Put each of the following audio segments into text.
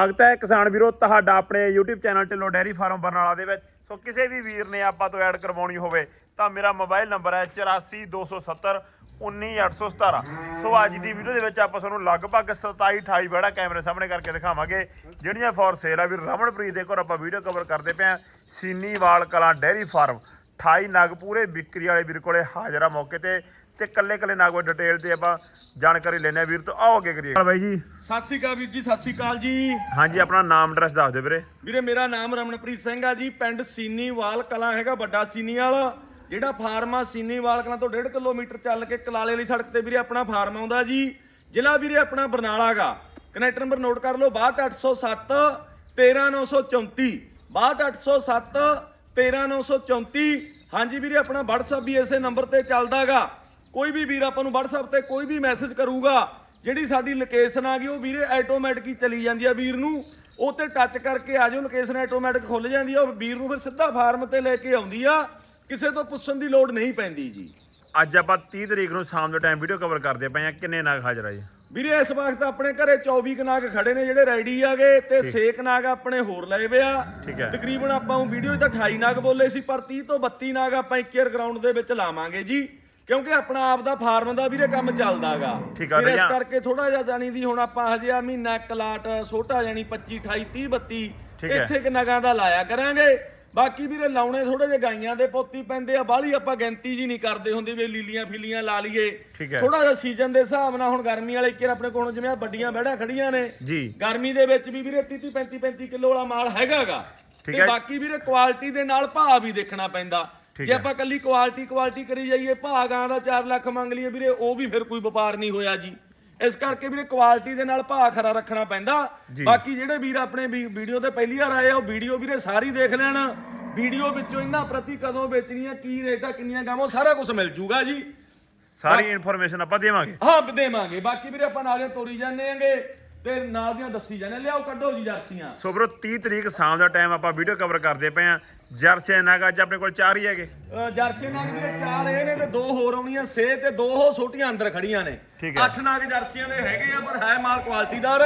ਸਵਾਗਤ ਹੈ ਕਿਸਾਨ ਵੀਰੋ, ਤੁਹਾਡਾ ਆਪਣੇ YouTube channel Dhillon dairy farm Barnala ਦੇ ਵਿੱਚ। ਸੋ ਕਿਸੇ ਵੀ ਵੀਰ ਨੇ ਆਪਾਂ ਤੋਂ ਐਡ ਕਰਵਾਉਣੀ ਹੋਵੇ, ਤਾਂ ਮੇਰਾ ਮੋਬਾਈਲ ਨੰਬਰ ਹੈ 84270 19817 ਸੋ ਅੱਜ ਦੀ ਵੀਡੀਓ ਦੇ ਵਿੱਚ ਆਪਾਂ ਤੁਹਾਨੂੰ ਲਗਭਗ 27 28 ਬੜਾ ਕੈਮਰੇ ਸਾਹਮਣੇ ਕਰਕੇ ਦਿਖਾਵਾਂਗੇ। ਜਿਹੜੀਆਂ ਫੋਰ ਸੇਲ ਆ ਵੀ ਰਮਨਪ੍ਰੀਤ ਦੇ ਕੋਲ ਆਪਾਂ ਵੀਡੀਓ ਕਵਰ ਕਰਦੇ ਪਏ ਆ ਸੀਨੀਵਾਲ ਕਲਾਂ ਡੈਰੀ ਫਾਰਮ 28 ਨਗ ਪੂਰੇ ਵਿਕਰੀ ਵਾਲੇ ਵੀਰ ਕੋਲੇ ਹਾਜ਼ਰ ਆ ਮੌਕੇ ਤੇ। ਤੇ ਕੱਲੇ ਕੱਲੇ ਨਗ ਉਹ ਡਿਟੇਲ ਤੇ ਆਪਾਂ ਜਾਣਕਾਰੀ ਲੈਣੇ ਵੀਰ ਤੋਂ। ਆਓ ਅੱਗੇ ਕਰੀਏ। ਬਾਈ ਜੀ। ਸਤਿ ਸ਼੍ਰੀ ਅਕਾਲ ਵੀਰ ਜੀ ਸਤਿ ਸ਼੍ਰੀ ਅਕਾਲ ਜੀ। ਹਾਂਜੀ ਆਪਣਾ ਨਾਮ ਐਡਰੈਸ ਦੱਸ ਦਿਓ ਵੀਰੇ। ਵੀਰੇ ਮੇਰਾ ਨਾਮ ਰਮਨਪ੍ਰੀਤ ਸਿੰਘ ਆ ਜੀ ਪਿੰਡ ਸੀਨੀਵਾਲ ਕਲਾਂ ਹੈਗਾ ਵੱਡਾ ਸੀਨੀ ਵਾਲਾ ਜਿਹੜਾ ਫਾਰਮ ਆ ਸੀਨੀਵਾਲ ਕਲਾਂ ਤੋਂ 1.5 ਕਿਲੋਮੀਟਰ ਚੱਲ ਕੇ ਕਲਾਲੇ ਵਾਲੀ ਸੜਕ ਤੇ ਵੀਰੇ ਆਪਣਾ ਫਾਰਮ ਆਉਂਦਾ ਜੀ। ਜ਼ਿਲ੍ਹਾ ਵੀਰੇ ਆਪਣਾ ਬਰਨਾਲਾ ਗਾ ਕਨੈਕਟ ਨੰਬਰ ਨੋਟ ਕਰ ਲਓ 62807 13934 62807 13934 ਹਾਂਜੀ ਵੀਰੇ ਆਪਣਾ WhatsApp ਵੀ ਇਸੇ ਨੰਬਰ ਤੇ ਚੱਲਦਾਗਾ ਕੋਈ ਵੀ ਵੀਰ ਆਪਾਂ ਨੂੰ WhatsApp ਤੇ ਕੋਈ ਵੀ ਮੈਸੇਜ ਕਰੂਗਾ ਜਿਹੜੀ ਸਾਡੀ ਲੋਕੇਸ਼ਨ ਆ ਗਈ ਉਹ ਵੀਰੇ ਆਟੋਮੈਟਿਕ ਹੀ ਚਲੀ ਜਾਂਦੀ ਆ ਵੀਰ ਨੂੰ। ਉਹ ਤੇ ਟੱਚ ਕਰਕੇ ਆ ਜਾਓ ਲੋਕੇਸ਼ਨ ਆਟੋਮੈਟਿਕ ਖੁੱਲ ਜਾਂਦੀ ਆ ਉਹ ਵੀਰ ਨੂੰ ਫਿਰ ਸਿੱਧਾ ਫਾਰਮ ਤੇ ਲੈ ਕੇ ਆਉਂਦੀ ਆ। ਕਿਸੇ ਤੋਂ ਪੁੱਛਣ ਦੀ ਲੋੜ ਨਹੀਂ ਪੈਂਦੀ ਜੀ। ਅੱਜ ਆਪਾਂ 30 ਤਰੀਕ ਨੂੰ ਸ਼ਾਮ ਦੇ ਟਾਈਮ ਵੀਡੀਓ ਕਵਰ ਕਰਦੇ ਪਏ ਆ ਕਿੰਨੇ ਨਗ ਹਾਜ਼ਰ ਆ ਜੀ? ਵੀਰੇ ਇਸ ਵਕਤ ਆਪਣੇ ਘਰੇ 24 ਕਨਾਗ ਖੜੇ ਨੇ ਜਿਹੜੇ ਰੈਡੀ ਆਗੇ ਤੇ 6 ਕਨਾਗ ਆਪਣੇ ਹੋਰ ਲਏ ਵੇ ਆ। ਠੀਕ ਹੈ। ਤਕਰੀਬਨ ਆਪਾਂ ਉਹ ਵੀਡੀਓ 'ਚ ਤਾਂ 28 ਨਾਗ ਬੋਲੇ ਸੀ ਪਰ 30 ਤੋਂ 32 ਨਾਗ ਆਪਾਂ ਇੱਕੇਰ ਗਰਾਊਂਡ ਦੇ ਵਿੱਚ ਲਾਵਾਂਗੇ ਜੀ। ਕਿਉਂਕਿ ਆਪਣਾ ਆਪ ਦਾ ਫਾਰਮ ਦਾ ਵੀਰੇ ਕੰਮ ਚੱਲਦਾਗਾ ਠੀਕ ਆ ਇਸ। ਕਰਕੇ ਥੋੜਾ ਜਿਹਾ ਜਾਣੀ ਦੀ ਹੁਣ ਆਪਾਂ ਹਜੇ ਆ ਮਹੀਨਾ ਕਲਾਟ ਛੋਟਾ ਜਾਣੀ 25 28 30 32 ਠੀਕ ਹੈ। ਇੱਥੇ ਕਿ ਨਗਾਂ ਦਾ ਲਾਇਆ ਕਰਾਂਗੇ ਬਾਕੀ ਵੀਰੇ ਲਾਉਣੇ ਥੋੜੇ ਜਿਹੇ ਗਾਈਆਂ ਦੇ ਪੋਤੀ ਪੈਂਦੇ ਆ ਬਾਹਲੀ ਆਪਾਂ ਗਿਣਤੀ ਜੀ ਨਹੀਂ ਕਰਦੇ ਹੁੰਦੇ ਵੀ ਲੀਲੀਆਂ ਫਿਲੀਆਂ ਲਾ ਲਈਏ ਠੀਕ ਹੈ। ਥੋੜਾ ਜਿਹਾ ਸੀਜ਼ਨ ਦੇ ਹਿਸਾਬ ਨਾਲ ਹੁਣ ਗਰਮੀ ਵਾਲੇ ਇੱਕੇ ਆਪਣੇ ਕੋਲ ਜਿਵੇਂ ਆਹ ਵੱਡੀਆਂ ਬਹਿੜਾਂ ਖੜੀਆਂ ਨੇ ਜੀ ਗਰਮੀ ਦੇ ਵਿੱਚ ਵੀ ਵੀਰੇ 30 35 35 ਕਿਲੋ ਵਾਲਾ ਮਾਲ ਹੈਗਾਗਾ ਠੀਕ ਤੇ ਹੈ। ਬਾਕੀ ਵੀਰੇ ਕੁਆਲਿਟੀ ਦੇ ਨਾਲ ਭਾਅ ਵੀ ਦੇਖਣਾ ਪੈਂਦਾ ਜੇ। ਆਪਾਂ ਕੱਲੀ ਕੁਆਲਿਟੀ ਕੁਆਲਿਟੀ ਕਰੀ ਜਾਈਏ ਭਾਅ ਗਾਂ ਦਾ 4 ਲੱਖ ਮੰਗ ਲਈਏ ਵੀਰੇ ਉਹ ਵੀ ਫਿਰ ਕੋਈ ਵਪਾਰ ਨਹੀਂ ਹੋਇਆ ਜੀ। ਇਸ ਕਰਕੇ ਵੀਰੇ ਕੁਆਲਿਟੀ ਦੇ ਨਾਲ ਭਾਅ ਖਰਾ ਰੱਖਣਾ ਪੈਂਦਾ। ਬਾਕੀ ਜਿਹੜੇ ਵੀਰ ਆਪਣੇ ਵੀਡੀਓ ਤੇ ਪਹਿਲੀ ਵਾਰ ਆਏ ਆ ਉਹ ਵੀਡੀਓ ਵੀਰੇ ਸਾਰੀ ਦੇਖ ਲੈਣ। ਵੀਡੀਓ ਵਿੱਚੋਂ ਇਹਨਾਂ ਪ੍ਰਤੀ ਕਦੋਂ ਵੇਚਣੀਆਂ ਕੀ ਰੇਟ ਆ ਕਿੰਨੀਆਂ ਗਾਵਾਂ ਸਾਰਾ ਕੁਝ ਮਿਲ ਜੂਗਾ ਜੀ। ਸਾਰੀ ਇਨਫੋਰਮੇਸ਼ਨ ਆਪਾਂ ਦੇਵਾਂਗੇ। ਹਾਂ ਦੇਵਾਂਗੇ। ਬਾਕੀ ਵੀਰੇ ਆਪਾਂ ਨਾਲੀਆਂ ਤੋਰੀ ਜਾਂਦੇ ਆਂਗੇ। ਤੇ ਨਾਲ ਦੀਆਂ ਦੱਸੀ ਜਾਂਦੇ ਲਿਆਓ ਕੱਢੋ ਜੀ ਜਰਸੀਆਂ। ਸੋ ਬਰੋ 30 ਤਰੀਕ ਸ਼ਾਮ ਦਾ ਟਾਈਮ ਆਪਾਂ ਵੀਡੀਓ ਕਵਰ ਕਰਦੇ ਪਏ ਆ। ਜਰਸੀ ਨਗ ਅੱਜ ਆਪਣੇ ਕੋਲ ਚਾਰ ਹੀ ਹੈਗੇ। ਅ, ਜਰਸੀ ਨਾਗ ਵੀਰੇ ਚਾਰ ਇਹ ਨੇ ਤੇ ਦੋ ਹੋਰ ਆਉਣੀਆਂ। ਸੇ ਤੇ ਦੋ ਹੋ ਛੋਟੀਆਂ ਅੰਦਰ ਖੜੀਆਂ ਨੇ। ਅੱਠ ਨਾਗ ਜਰਸੀਆਂ ਦੇ ਹੈਗੇ ਆ ਪਰ ਹੈ ਮਾਲ ਕੁਆਲਿਟੀਦਾਰ।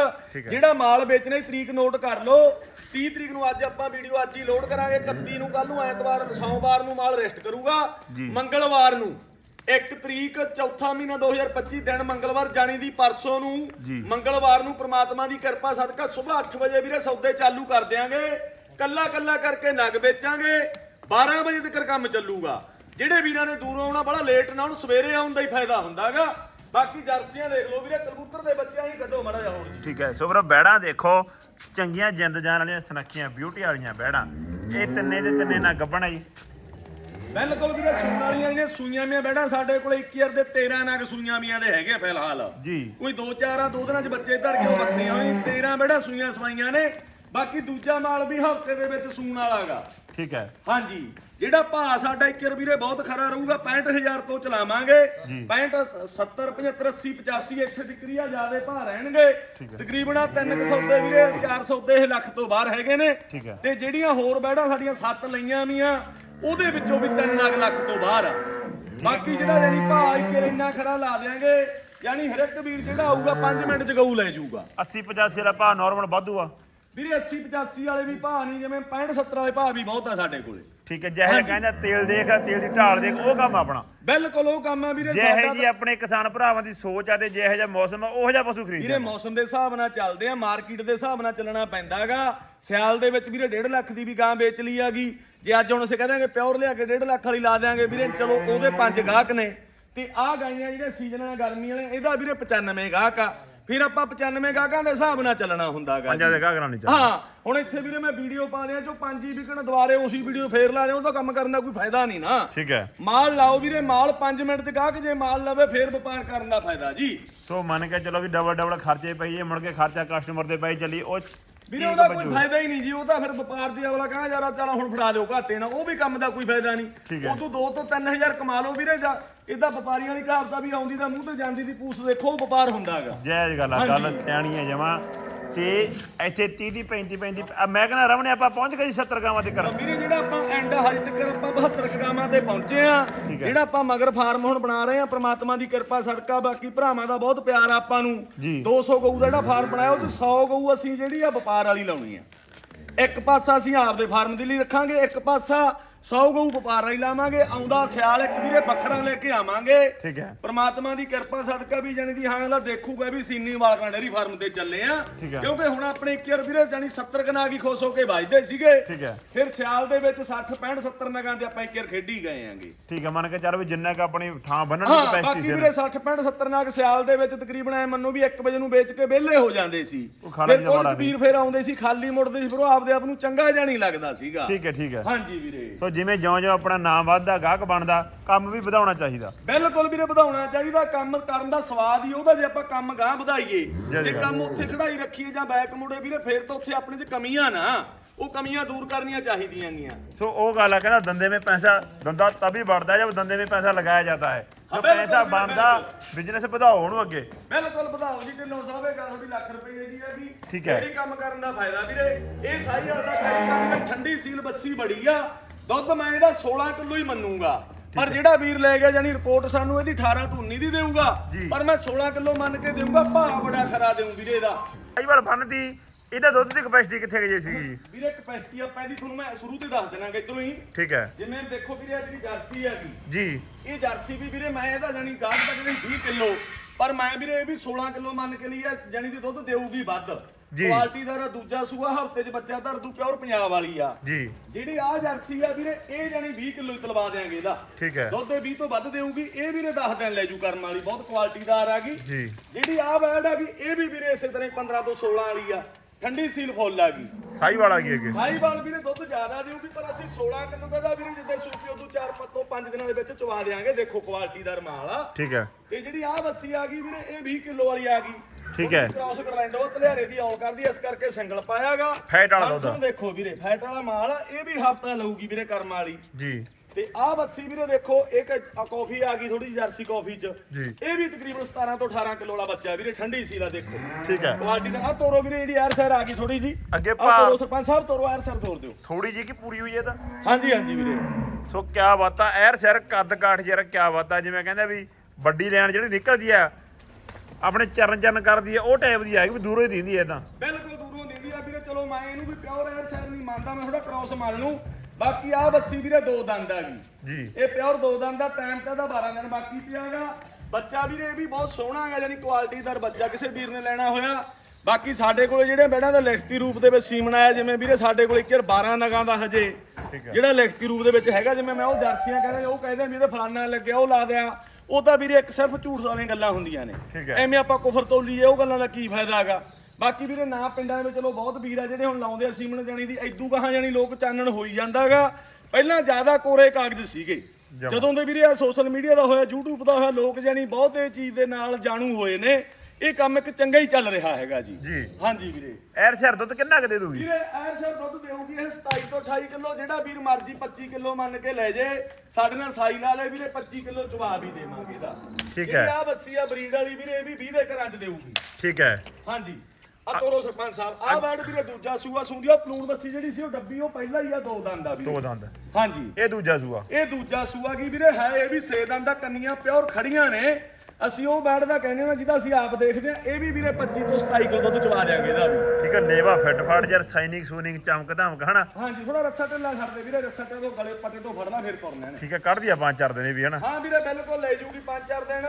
ਜਿਹੜਾ ਮਾਲ ਵੇਚਣਾ ਤਰੀਕ ਨੋਟ ਕਰ ਲਓ। 30 ਤਰੀਕ ਨੂੰ ਅੱਜ ਆਪਾਂ ਵੀਡੀਓ ਅੱਜ ਹੀ ਲੋਡ ਕਰਾਂਗੇ। 31 ਨੂੰ ਕੱਲ ਨੂੰ ਐਤਵਾਰ ਸੋਮਵਾਰ ਨੂੰ ਮਾਲ ਰੈਸਟ ਕਰੂਗਾ। ਮੰਗਲਵਾਰ ਨੂੰ। 1 ਤਰੀਕ ਚੌਥਾ ਮਹੀਨਾ 2025 ਦਿਨ ਮੰਗਲਵਾਰ ਜਾਣੀ ਦੀ ਪਰਸੋਂ ਨੂੰ। ਮੰਗਲਵਾਰ ਨੂੰ ਪ੍ਰਮਾਤਮਾ ਦੀ ਕਿਰਪਾ ਸਦਕਾ ਸਵੇਰ 8 ਵਜੇ ਵੀਰੇ ਸੌਦੇ ਚਾਲੂ ਕਰ ਦਿਆਂਗੇ। ਕੱਲਾ ਕੱਲਾ ਕਰਕੇ ਨਗ ਵੇਚਾਂਗੇ। 12 ਵਜੇ ਤੱਕ ਕੰਮ ਚੱਲੂਗਾ। ਜਿਹੜੇ ਵੀਰਾਂ ਨੇ ਦੂਰੋਂ ਆਉਣਾ ਬੜਾ ਲੇਟ ਨਾ ਉਹਨੂੰ ਸਵੇਰੇ ਆਉਣ ਦਾ ਹੀ ਫਾਇਦਾ ਹੁੰਦਾਗਾ। ਬਾਕੀ ਜਰਸੀਆਂ ਦੇਖ ਲਓ ਵੀਰੇ ਕਬੂਤਰ ਦੇ ਬੱਚਿਆਂ ਹੀ ਕੱਢੋ ਮੜਾ ਜਾ ਹੋਰ। ਠੀਕ ਹੈ ਸੋ ਬਰੋ ਬੈੜਾਂ ਦੇਖੋ। ਚੰਗੀਆਂ ਜਿੰਦ ਜਾਨ ਵਾਲੀਆਂ ਸੁਨੱਖੀਆਂ ਬਿਊਟੀ ਵਾਲੀਆਂ ਬੈੜਾਂ। ਇਹ ਤਿੰਨੇ ਦੇ ਤਿੰਨੇ ਨਾ ਗੱਬਣ ਜੀ ਬਿਲਕੁਲ ਵੀਰੇ ਸੂਣ ਵਾਲੀਆਂ ਜਿਹੜੀਆਂ ਸੂਈਆਂ ਮੀਆਂ ਬੈਠਾ ਸਾਡੇ ਕੋਲ 21 ਦੇ 13 ਨਗ ਸੂਈਆਂ ਮੀਆਂ ਦੇ ਹੈਗੇ ਆ ਫਿਲਹਾਲ। ਜੀ। ਕੋਈ ਦੋ ਚਾਰ ਆ ਦੋ ਦਿਨਾਂ ਚ ਬੱਚੇ ਧਰ ਕੇ ਵੱਖਰੀਆਂ ਹੋਈ 13 ਬੈਠਾ ਸੂਈਆਂ ਸਵਾਈਆਂ ਨੇ। ਬਾਕੀ ਦੂਜਾ ਮਾਲ ਵੀ ਹਫ਼ਤੇ ਦੇ ਵਿੱਚ ਸੂਣ ਵਾਲਾਗਾ। ਠੀਕ ਹੈ। ਹਾਂਜੀ। ਜਿਹੜਾ ਭਾਅ ਸਾਡਾ 1 ਵੀਰੇ ਬਹੁਤ ਖਰਾ ਰਹੂਗਾ 65000 ਤੋਂ ਚਲਾਵਾਂਗੇ। 65 70 75 80 85 ਇੱਥੇ ਵਿਕਰੀਆ ਜ਼ਿਆਦੇ ਭਾਅ ਰਹਿਣਗੇ। ਤਕਰੀਬਨ ਆ ਤਿੰਨ ਕੁ ਸੌਦੇ ਵੀਰੇ 400 ਦੇ ਲੱਖ ਤੋਂ ਬਾਹਰ ਹੈਗੇ ਨੇ। ਤੇ ਜਿਹੜੀਆਂ ਹੋਰ ਬੈੜਾਂ ਸਾਡੀਆਂ ਸੱਤ ਲਈਆਂ ਵੀਆਂ ਉਹਦੇ ਵਿੱਚੋਂ ਵੀ 3 ਲੱਖ ਲੱਖ ਤੋਂ ਬਾਹਰ ਆ। ਬਾਕੀ ਜਿਹੜਾ ਯਾਨੀ ਭਾਅ ਇੱਕ ਇੰਨਾ ਖਰਾ ਲਾ ਦਿਆਂਗੇ, ਯਾਨੀ ਹਰ ਇੱਕ ਵੀਰ ਜਿਹੜਾ ਆਊਗਾ 5 ਮਿੰਟ ਚ ਗਊ ਲੈ ਜਾਊਗਾ। 80 85 ਦਾ ਭਾਅ ਨਾਰਮਲ ਵਾਧੂ ਆ। ਵੀਰੇ 80 85 ਵਾਲੇ ਵੀ ਭਾਅ ਨਹੀਂ ਜਿਵੇਂ 65 70 ਵਾਲੇ ਭਾਅ ਵੀ ਬਹੁਤ ਆ ਸਾਡੇ ਕੋਲੇ। ਠੀਕ ਹੈ ਜਿਹੇ ਕਹਿੰਦਾ ਤੇਲ ਦੇਖ ਤੇਲ ਦੀ ਢਾਲ ਦੇਖ ਉਹ ਕੰਮ ਆਪਣਾ। ਬਿਲਕੁਲ ਉਹ ਕੰਮ ਆ ਵੀਰੇ ਜਿਹੇ ਜੀ ਆਪਣੇ ਕਿਸਾਨ ਭਰਾਵਾਂ ਦੀ ਸੋਚ ਆ ਤੇ ਜਿਹੇ ਜਿਹਾ ਮੌਸਮ ਆ ਉਹੋ ਜਿਹਾ ਪਸ਼ੂ ਵੀਰੇ ਖਰੀਦਦੇ ਮੌਸਮ ਦੇ ਹਿਸਾਬ ਨਾਲ ਚੱਲਦੇ ਆ ਮਾਰਕੀਟ ਦੇ ਹਿਸਾਬ ਨਾਲ ਚੱਲਣਾ ਪੈਂਦਾਗਾ ਸਿਆਲ ਦੇ ਵਿੱਚ ਵੀਰੇ 1.5 ਲੱਖ ਦੀ ਵੀ ਗਾਂ ਵੇਚ ਲਈ ਆਗੀ ਜੇ ਅੱਜ ਹੁਣ ਅਸੀਂ ਕਹਾਂਗੇ ਪਿਓਰ ਲਿਆ ਕੇ 1.5 ਲੱਖ ਵਾਲੀ ਲਾ ਦਿਆਂਗੇ ਵੀਰੇ ਚਲੋ ਉਹਦੇ ਪੰਜ ਗਾਹਕ ਨੇ। ਤੇ ਆਹ ਗਾਈਆਂ ਜਿਹੜੇ ਸੀਜ਼ਨ ਆ ਗਰਮੀ ਵਾਲੇ ਇਹਦਾ ਵੀਰੇ 95 ਗਾਹਕ ਆ। ਫਿਰ ਆਪਾਂ 95 ਗਾਹਕਾਂ ਦੇ ਹਿਸਾਬ ਨਾਲ ਚੱਲਣਾ ਹੁੰਦਾਗਾ ਪੰਜਾਂ ਦੇ ਗਾਹਕ ਨਾਲ ਨਹੀਂ ਚੱਲ ਹਾਂ ਹੁਣ ਇੱਥੇ ਵੀਰੇ ਮੈਂ ਵੀਡੀਓ ਪਾ ਦਿਆਂ ਜੋ ਪੰਜ ਹੀ ਵਿਕਣ ਦੁਬਾਰੇ ਉਸੇ ਵੀਡੀਓ ਫੇਰ ਲਾ ਦਿਆਂ ਉਹਦਾ ਕੰਮ ਕਰਨ ਦਾ ਕੋਈ ਫਾਇਦਾ ਨਹੀਂ ਨਾ। ਠੀਕ ਹੈ। ਮਾਲ ਲਾਓ ਵੀਰੇ ਮਾਲ 5 ਮਿੰਟ ਚ ਗਾਹਕ ਜੇ ਮਾਲ ਲਵੇ ਫੇਰ ਵਪਾਰ ਕਰਨ ਦਾ ਫਾਇਦਾ ਜੀ। ਸੋ ਮੰਨ ਕੇ ਚਲੋ ਵੀ ਡਬਲ ਡਬਲ ਖਰਚੇ ਪਈਏ ਮੁੜ ਕੇ ਖਰਚਾ ਕਸਟਮਰ ਤੇ ਪਈ ਚੱਲੀ ਉਹ ਵੀਰੇ ਉਹਦਾ ਕੋਈ ਫਾਇਦਾ ਹੀ ਨਹੀਂ ਜੀ ਉਹ ਤਾਂ ਫਿਰ ਵਪਾਰ ਦੀ ਅਗਲਾ ਕਹਾਂ ਯਾਰ ਚੱਲ ਹੁਣ ਫੜਾ ਲਿਓ ਘਾਟੇ ਨਾਲ ਉਹ ਵੀ ਕੰਮ ਦਾ ਕੋਈ ਫਾਇਦਾ ਨਹੀਂ। ਉਹ ਤੋਂ 2 ਤੋਂ 3000 ਕਮਾ ਲਓ ਵੀਰੇ ਜਾ ਇਹਦਾ ਵਪਾਰੀਆਂ ਵਾਲੀ ਕਹਾਵਤ ਆ ਵੀ ਆਉਂਦੀ ਦਾ ਮੂੰਹ ਤੇ ਜਾਂਦੀ ਦੀ ਪੂਛ ਦੇਖੋ ਉਹ ਵਪਾਰ ਹੁੰਦਾਗਾ ਜੈ ਗੱਲ ਆ ਗੱਲ ਸਿਆਣੀ ਹੈ ਜਮਾ। ਤੇ ਇੱਥੇ 30 ਦੀ 35 35 ਆ ਮੈਂ ਕਹਿੰਦਾ ਰਮਣੇ ਆਪਾਂ ਪਹੁੰਚ ਗਏ ਜੀ 70 ਗਾਵਾਂ ਤੇ ਕਰ ਵੀਰੇ ਜਿਹੜਾ ਆਪਾਂ ਐਂਡ ਹਜੇ ਤੱਕ ਆਪਾਂ 72 ਕਗਾਮਾਂ ਤੇ ਪਹੁੰਚੇ ਆ। ਠੀਕ ਹੈ। ਜਿਹੜਾ ਆਪਾਂ ਮਗਰ ਫਾਰਮ ਹੁਣ ਬਣਾ ਰਹੇ ਆ ਪ੍ਰਮਾਤਮਾ ਦੀ ਕਿਰਪਾ ਸਦਕਾ ਬਾਕੀ ਭਰਾਵਾਂ ਦਾ ਬਹੁਤ ਪਿਆਰ ਆ ਆਪਾਂ ਨੂੰ। ਜੀ। 200 ਗਊ ਦਾ ਜਿਹੜਾ ਫਾਰਮ ਬਣਾਇਆ ਉਹ ਚ 100 ਗਊ ਅਸੀਂ ਜਿਹੜੀ ਆ ਵਪਾਰ ਵਾਲੀ ਲਾਉਣੀ ਆ। ਇੱਕ ਪਾਸਾ ਅਸੀਂ ਆਪਦੇ ਫਾਰਮ ਦੇ ਲਈ ਰੱਖਾਂਗੇ ਇੱਕ ਪਾਸਾ 100 ਗਊ ਵਪਾਰ ਵਾਲੀ ਲਾਵਾਂਗੇ ਆਉਂਦਾ ਸਿਆਲ ਇੱਕ ਵੀਰੇ ਵੱਖਰਾ ਲੈ ਕੇ ਆਵਾਂਗੇ। ਠੀਕ ਹੈ। ਪਰਮਾਤਮਾ ਦੀ ਕਿਰਪਾ ਸਦਕਾ ਵੀ ਜਾਨੀ ਦੀ ਹਾਂ ਇਹਦਾ ਦੇਖੂਗਾ ਵੀ ਸੀਨੀ ਵਾਲਕਾਂ ਡੇਰੀ ਫਾਰਮ ਤੇ ਚੱਲੇ ਆ। ਹੈ। ਕਿਉਂਕਿ ਹੁਣ ਆਪਣੇ ਇੱਕ ਯਾਰ ਵੀਰੇ ਜਾਨੀ 70 ਕਨਾ ਕੀ ਖੁਸ਼ ਹੋ ਕੇ ਵੱਜਦੇ ਸੀਗੇ। ਠੀਕ ਹੈ। ਫਿਰ ਸਿਆਲ ਦੇ ਵਿੱਚ 60 65 70 ਨਗਾਂ ਤੇ ਆਪਾਂ ਇੱਕ ਯਾਰ ਖੇਡੀ ਗਏ ਆਂਗੇ। ਠੀਕ ਹੈ ਮੰਨ ਕੇ ਚੱਲ ਵੀ ਜਿੰਨਾ ਕ ਆਪਣੀ ਥਾਂ ਬੰਨਣ ਦੀ ਹਾਂ ਕਪੈਸਿਟੀ ਬਾਕੀ ਸੀ ਵੀਰੇ 60 65 70 ਨਗ ਸਿਆਲ ਦੇ ਵਿੱਚ ਤਕਰੀਬਨ ਐ ਮੰਨੋ ਵੀ 1 ਵਜੇ ਨੂੰ ਵੇਚ ਕੇ ਵਿਹਲੇ ਹੋ ਜਾਂਦੇ ਸੀ। ਫਿਰ ਕੋਈ ਵੀਰ ਫਿਰ ਆਉਂਦੇ ਸੀ ਖਾਲੀ ਮੁੜਦੇ ਸੀ ਫਿਰ ਉਹ ਆਪਦੇ ਆਪ ਨੂੰ ਚੰਗਾ ਨਹੀਂ ਲੱਗਦਾ ਸੀਗਾ। ਠੀਕ ਹੈ ਠੀਕ ਹੈ। ਹਾਂਜੀ ਵੀਰੇ। ਸੋ ਜਿਵੇਂ ਜਿਉਂ-ਜਿਉਂ ਆਪਣਾ ਨਾਮ ਵੱਧਦਾ ਗਾਹਕ ਬਣਦਾ ਕੰਮ ਵੀ ਵਧਾਉਣਾ ਚਾਹੀਦਾ। ਬਿਲਕੁਲ ਵੀਰੇ ਵਧਾਉਣਾ ਚਾਹੀਦਾ। ਕੰਮ ਕਰਨ ਦਾ ਸਵਾਦ ਹੀ ਉਹਦਾ ਜੇ ਆਪਾਂ ਕੰਮ ਗਾਂ ਵਧਾਈਏ। ਜੇ ਕੰਮ ਉੱਥੇ ਖੜਾਈ ਰੱਖੀਏ ਜਾਂ ਬੈਕ ਮੁੜੇ ਵੀਰੇ ਫੇਰ ਤਾਂ ਉੱਥੇ ਆਪਣੇ 'ਚ ਕਮੀਆਂ ਨਾ। ਉਹ ਕਮੀਆਂ ਦੂਰ ਕਰਨੀਆਂ ਚਾਹੀਦੀਆਂ ਗੀਆਂ। ਸੋ ਉਹ ਗੱਲ ਆ ਕਹਿੰਦਾ ਦੰਦੇ ਮੇ ਪੈਸਾ ਦੰਦਾ ਤਭੀ ਵੜਦਾ ਜਦ ਦੰਦੇ ਮੇ ਪੈਸਾ ਲਗਾਇਆ ਜਾਂਦਾ ਹੈ। ਪੈਸਾ ਬਣਦਾ ਬਿਜ਼ਨਸ ਵਧਾਓ ਉਹਨੂੰ ਅੱਗੇ। ਬਿਲਕੁਲ ਵਧਾਓ ਜੀ ਢਿੱਲੋਂ ਸਾਹਿਬ ਇਹ ਗੱਲ ਤੁਹਾਡੀ ਲੱਖ ਰੁਪਏ ਦੀ ਹੈ ਵੀ ਠੀਕ ਹੈ। ਕੰਮ ਕਰਨ ਦਾ ਫਾਇਦਾ ਵੀਰੇ ਇਹ ਸਾਈ ਦਾ ਖੈਰ ਠੰਡੀ ਸੀਲ ਬੱਸੀ ਬੜੀ ਆ ਦੁੱਧ ਮੈਂ ਇਹਦਾ 16 ਕਿਲੋ ਹੀ ਮੰਨੂਗਾ। ਪਰ ਜਿਹੜਾ ਵੀਰ ਲੈ ਗਿਆ ਜਾਨੀ ਰਿਪੋਰਟ ਸਾਨੂੰ ਇਹਦੀ 18 ਤੋਂ 19 ਦੀ ਦੇਊਗਾ। ਪਰ ਮੈਂ 16 ਕਿਲੋ ਮੰਨ ਕੇ ਦੇਊਗਾ ਭਾਅ ਬੜਾ ਖਰਾ ਦੇਊ ਵੀਰੇ ਇਹਦਾ। ਕਈ ਵਾਰ ਬੰਨਦੀ ਇਹਦਾ ਦੁੱਧ ਦੀ ਕਪੈਸਿਟੀ ਕਿੱਥੇ ਗਈ ਜੀ ਵੀਰੇ ਕਪੈਸਿਟੀ ਆਪਾਂ ਇਹਦੀ ਤੁਹਾਨੂੰ ਮੈਂ ਸ਼ੁਰੂ ਤੇ ਦੱਸ ਦੇਣਾ ਇਧਰੋਂ ਹੀ। ਠੀਕ ਹੈ। ਜਿਵੇਂ ਦੇਖੋ ਵੀਰੇ ਜਿਹੜੀ ਜਰਸੀ ਹੈਗੀ। ਜੀ। ਇਹ ਜਰਸੀ ਵੀ ਵੀਰੇ ਮੈਂ ਇਹਦਾ ਜਾਨੀ ਗਾਹ ਤੱਕ ਨਹੀਂ 20 ਕਿਲੋ ਪਰ ਮੈਂ ਵੀਰੇ ਇਹ ਵੀ 16 ਕਿਲੋ ਮੰਨ ਕੇ ਲਈ ਆ ਜਾਨੀ ਦੀ ਦੁੱਧ ਦੇਊਗੀ ਵੱਧ। ਜੀ। ਕੁਆਲਿਟੀ ਦਾ ਇਹਦਾ ਦੂਜਾ ਸੂਆ ਹਫ਼ਤੇ 'ਚ ਬੱਚਾ ਧਰ ਦੂ ਪਿਓਰ ਪੰਜਾਬ ਵਾਲੀ ਆ। ਜੀ। ਜਿਹੜੀ ਆ ਜਰਸੀ ਆ ਵੀਰੇ ਇਹ ਜਾਨੀ 20 ਕਿਲੋ ਤਲਵਾ ਦੇਾਂਗੇ ਇਹਦਾ। ਠੀਕ ਹੈ। ਦੁੱਧ ਦੇ 20 ਤੋਂ ਵੱਧ ਦੇਊਗੀ ਇਹ ਵੀਰੇ 10 ਦਿਨ ਲੈ ਜੂ ਕਰਮ ਵਾਲੀ ਬਹੁਤ ਕੁਆਲਿਟੀਦਾਰ ਆ ਗਈ ਜੀ। ਜਿਹੜੀ ਆ ਬੈਡ ਆ ਗਈ ਇਹ ਵੀ ਵੀਰੇ ਇਸੇ ਤਰ੍ਹਾਂ ਹੀ 15 ਤੋਂ 16 ਵਾਲੀ ਆ। ਠੰਡੀ ਸੀਲ ਫੁੱਲ ਆ ਗਈ। ਸਾਈ ਵਾਲਾ ਕੀ ਅੱਗੇ? ਸਾਈਵਾਲ ਵੀਰੇ ਦੁੱਧ ਜ਼ਿਆਦਾ ਦੇਊਗੀ ਪਰ ਅਸੀਂ 16 ਕਿਲੋ ਦਾ ਦਾ ਵੀਰੇ ਜਿੱਦਾਂ ਸੂਪੀ ਉਦੋਂ 4 ਤੋਂ 5 ਦਿਨਾਂ ਦੇ ਵਿੱਚ ਚਵਾ ਦੇਾਂਗੇ ਦੇਖੋ ਕੁਆਲਿਟੀ ਦਾ ਰਮਾਲ ਆ। ਠੀਕ ਹੈ। ਤੇ ਜਿਹੜੀ ਆ ਬੱਸੀ ਆ ਗਈ ਵੀਰੇ ਇਹ 20 ਕਿਲੋ ਵਾਲੀ ਆ ਗਈ। ਠੀਕ ਹੈ। ਕ੍ਰਾਸ ਕਰਲੈਂਡੋ ਤਲਿਆਰੇ ਦੀ ਆਉਣ ਕਰਦੀ ਇਸ ਕਰਕੇ ਸਿੰਗਲ ਪਾਇਆਗਾ ਫੈਟ ਵਾਲਾ ਦੁੱਧ। ਦੇਖੋ ਵੀਰੇ ਫੈਟ ਵਾਲਾ ਮਾਲ ਆ ਇਹ ਵੀ ਹਫਤਾ ਲਊਗੀ ਵੀਰੇ ਕਰਮ ਵਾਲੀ। ਜੀ। ਤੇ ਆ ਬੱਸੀ ਵੀਰੇ ਦੇਖੋ ਇੱਕ ਆ ਕਾਫੀ ਆ ਗਈ ਥੋੜੀ ਜਰਸੀ ਕਾਫੀ ਚ। ਇਹ ਵੀ ਤਕਰੀਬਨ 17 ਤੋਂ 18 ਕਿਲੋ ਵਾਲਾ ਬੱਚਾ ਵੀਰੇ ਠੰਡੀ ਸੀਲਾ ਦੇਖੋ। ਠੀਕ ਹੈ। ਕੁਆਲਿਟੀ ਦਾ ਆ ਤੋਰੋ ਵੀਰੇ ਜਿਹੜੀ ਯਾਰ ਸਰ ਆ ਗਈ ਥੋੜੀ ਜੀ ਅੱਗੇ ਆ ਭਾ- ਤੋਰੋ ਸਰਪੰਚ ਸਾਹਿਬ ਤੋਰੋ ਯਾਰ ਸਰ ਤੋਰ ਦਿਓ। ਥੋੜੀ ਜੀ ਕੀ ਪੂਰੀ ਹੋਈ ਹੈ ਤਾਂ? ਹਾਂਜੀ ਹਾਂਜੀ ਵੀਰੇ। ਸੋ ਕਿਆ ਬਾਤਾਂ ਐਰ ਸ਼ਹਿਰ ਕੱਦ ਕਾਠ ਯਾਰ ਕਿਆ ਬਾਤਾਂ ਜਿਵੇਂ ਕਹਿੰਦੇ ਵੀ ਵੱਡੀ ਲੈਣ ਜਿਹੜੀ ਨਿਕਲਦੀ ਆ ਆਪਣੇ ਚਰਨ ਚਰਨ ਕਰਦੀ ਆ ਉਹ ਟਾਈਪ ਦੀ ਆ ਕਿ ਵੀ ਦੂਰੋਂ ਹੀ ਦਿੰਦੀ ਐ ਤਾਂ। ਬਿਲਕੁਲ ਦੂਰੋਂ ਦਿੰਦੀ ਆ ਵੀਰੇ ਚਲੋ ਮੈਂ ਇਹਨੂੰ ਵੀ ਪਿਓਰ ਐਰ ਸਰ ਨਹੀਂ ਮੰਨਦਾ ਮੈਂ ਥੋੜਾ ਕ੍ਰਾਸ ਮੰਨ ਲੂੰ ਬਾਕੀ ਆ ਬੱਸੀ ਵੀਰੇ ਦੋ ਦੰਦ ਆ ਗਈ। ਜੀ। ਇਹ ਪਿਓਰ ਦੋ ਦੰਦ ਦਾ ਟਾਈਮ ਤਾਂ ਦਾ 12 ਦਿਨ ਬਾਕੀ ਪਿਆਗਾ ਬੱਚਾ ਵੀਰੇ ਇਹ ਵੀ ਬਹੁਤ ਸੋਹਣਾ ਹੈਗਾ ਯਾਨੀ ਕੁਆਲਿਟੀਦਾਰ ਬੱਚਾ ਕਿਸੇ ਵੀਰ ਨੇ ਲੈਣਾ ਹੋਇਆ। ਬਾਕੀ ਸਾਡੇ ਕੋਲੇ ਜਿਹੜੇ ਬੈੜਾਂ ਦਾ ਲਿਖਤੀ ਰੂਪ ਦੇ ਵਿੱਚ ਸੀਮਨ ਆਇਆ ਜਿਵੇਂ ਵੀਰੇ ਸਾਡੇ ਕੋਲ ਇੱਕ ਯਾਰ 12 ਨਗਾਂ ਦਾ ਹਜੇ। ਜਿਹੜਾ ਲਿਖਤੀ ਰੂਪ ਦੇ ਵਿੱਚ ਹੈਗਾ ਜਿਵੇਂ ਮੈਂ ਉਹ ਜਰਸੀਆਂ ਕਹਿੰਦਾ ਉਹ ਕਹਿੰਦੇ ਵੀ ਇਹਦੇ ਫਲਾਨਾ ਲੱਗਿਆ ਉਹ ਲਾ ਦਿਆਂ। ਉਹ ਤਾਂ ਵੀਰੇ ਇੱਕ ਸਿਰਫ ਝੂਠ ਵਾਲੀਆਂ ਗੱਲਾਂ ਹੁੰਦੀਆਂ ਨੇ। ਐਵੇਂ ਆਪਾਂ ਕੁਫਰ ਤੋਲੀਏ ਉਹ ਗੱਲਾਂ ਦਾ ਕੀ ਫਾਇਦਾ ਹੈਗਾ? ਬਾਕੀ ਵੀਰੇ ਨਾ ਪਿੰਡਾਂ ਦੇ ਵਿੱਚ ਚਲੋ ਬਹੁਤ ਵੀਰ ਆ ਜਿਹੜੇ ਹੁਣ ਲਾਉਂਦੇ ਆ ਸੀਮਨ ਜਾਣੀ ਦੀ ਐਦੂ ਕਹਾਂ ਜਾਣੀ ਲੋਕ ਚਾਨਣ ਹੋਈ ਜਾਂਦਾਗਾ। ਪਹਿਲਾਂ ਜ਼ਿਆਦਾ ਕੋਰੇ ਕਾਗਜ਼ ਸੀਗੇ। ਜਦੋਂ ਦੇ ਵੀਰੇ ਆ ਸੋਸ਼ਲ ਮੀਡੀਆ ਦਾ ਹੋਇਆ YouTube ਦਾ ਹੋਇਆ ਲੋਕ ਜਾਨੀ ਬਹੁਤ ਇਹ ਚੀਜ਼ ਦੇ ਨਾਲ ਜਾਣੂ ਹੋਏ ਨੇ। ਇਹ ਕੰਮ ਇੱਕ ਚੰਗਾ ਹੀ ਚੱਲ ਰਿਹਾ ਹੈਗਾ ਜੀ। ਜੀ। ਹਾਂਜੀ ਵੀਰੇ। ਐਰ ਸ਼ਹਿਰ ਦੁੱਧ ਕਿੰਨਾ ਕੁ ਦੇ ਦੂਗੀ ਵੀਰੇ ਐਰ ਸਰ ਦੁੱਧ ਦੇਊਗੀ ਇਹ 27 ਤੋਂ 28 ਕਿਲੋ ਜਿਹੜਾ ਵੀਰ ਮਰਜ਼ੀ 25 ਕਿਲੋ ਮੰਨ ਕੇ ਲੈ ਜੇ। ਸਾਡੇ ਨਾਲ ਸਾਈ ਲਾ ਲੈ ਵੀਰੇ 25 ਕਿਲੋ ਚਵਾ ਵੀ ਦੇਵਾਂਗੇ ਇਹਦਾ। ਠੀਕ ਹੈ। ਆ ਬੱਸੀ ਆ ਬਰੀਡ ਵਾਲੀ ਵੀਰੇ ਇਹ ਵੀ 20 ਦੇ ਘਰਾਂ 'ਚ ਦੇਊਗੀ। ਠੀਕ ਹੈ। ਹਾਂਜੀ। ਆ ਤੋਰੋ ਸਰਪੰਚ ਸਾਹਿਬ ਆ ਬੈਡ ਵੀਰੇ ਦੂਜਾ ਸੂਆ ਸੁੰਦੀ ਆ ਪਲੂਣ ਬੱਸੀ ਜਿਹੜੀ ਸੀ ਉਹ ਡੱਬੀ ਉਹ ਪਹਿਲਾਂ ਹੀ ਆ ਦੋ ਦੰਦ ਆ ਵੀਰੇ। ਦੋ ਦੰਦ। ਹਾਂਜੀ। ਇਹ ਦੂਜਾ ਸੂਆ। ਇਹ ਦੂਜਾ ਸੂਆ ਕੀ ਵੀਰੇ ਹੈ ਇਹ ਵੀ ਸੇ ਦੰਦ ਦਾ ਕੰਨੀਆਂ ਪਿਓਰ ਖੜੀਆਂ ਨੇ। ਅਸੀਂ ਉਹ ਬੈਡ ਦਾ ਕਹਿੰਦੇ ਹਾਂ ਜਿਹਦਾ ਅਸੀਂ ਆਪ ਦੇਖਦੇ ਆ ਇਹ ਵੀ ਵੀਰੇ 25 ਤੋਂ 27 ਕਿਲੋ ਦੁੱਧ ਚਵਾ ਦਿਆਂਗੇ ਇਹਦਾ ਵੀ। ਠੀਕ ਹੈ ਲੇਵਾ ਫਿੱਟ ਫਾਟ ਯਾਰ ਸਾਈਨਿੰਗ ਸੂਨਿੰਗ ਚਮਕ ਧਮਕ ਹਨਾ? ਹਾਂਜੀ ਥੋੜਾ ਰੱਸਾ ਢਿੱਲਾ ਛੱਡਦੇ ਵੀਰੇ ਰੱਸਾ ਢਿੱਲਾ ਤੋਂ ਗਲੇ ਪੱਟੇ ਤੋਂ ਫੜਨਾ ਫਿਰ ਤੁਰਨਾ ਨੇ ਠੀਕ ਹੈ ਕੱਢ ਦਿਆ ਪੰਜ ਚਾਰ ਦਿਨੇ ਵੀ ਹਨਾ? ਹਾਂ ਵੀਰੇ ਬਿਲਕੁਲ ਲੈ ਜੂਗੀ 5-4 ਦਿਨ।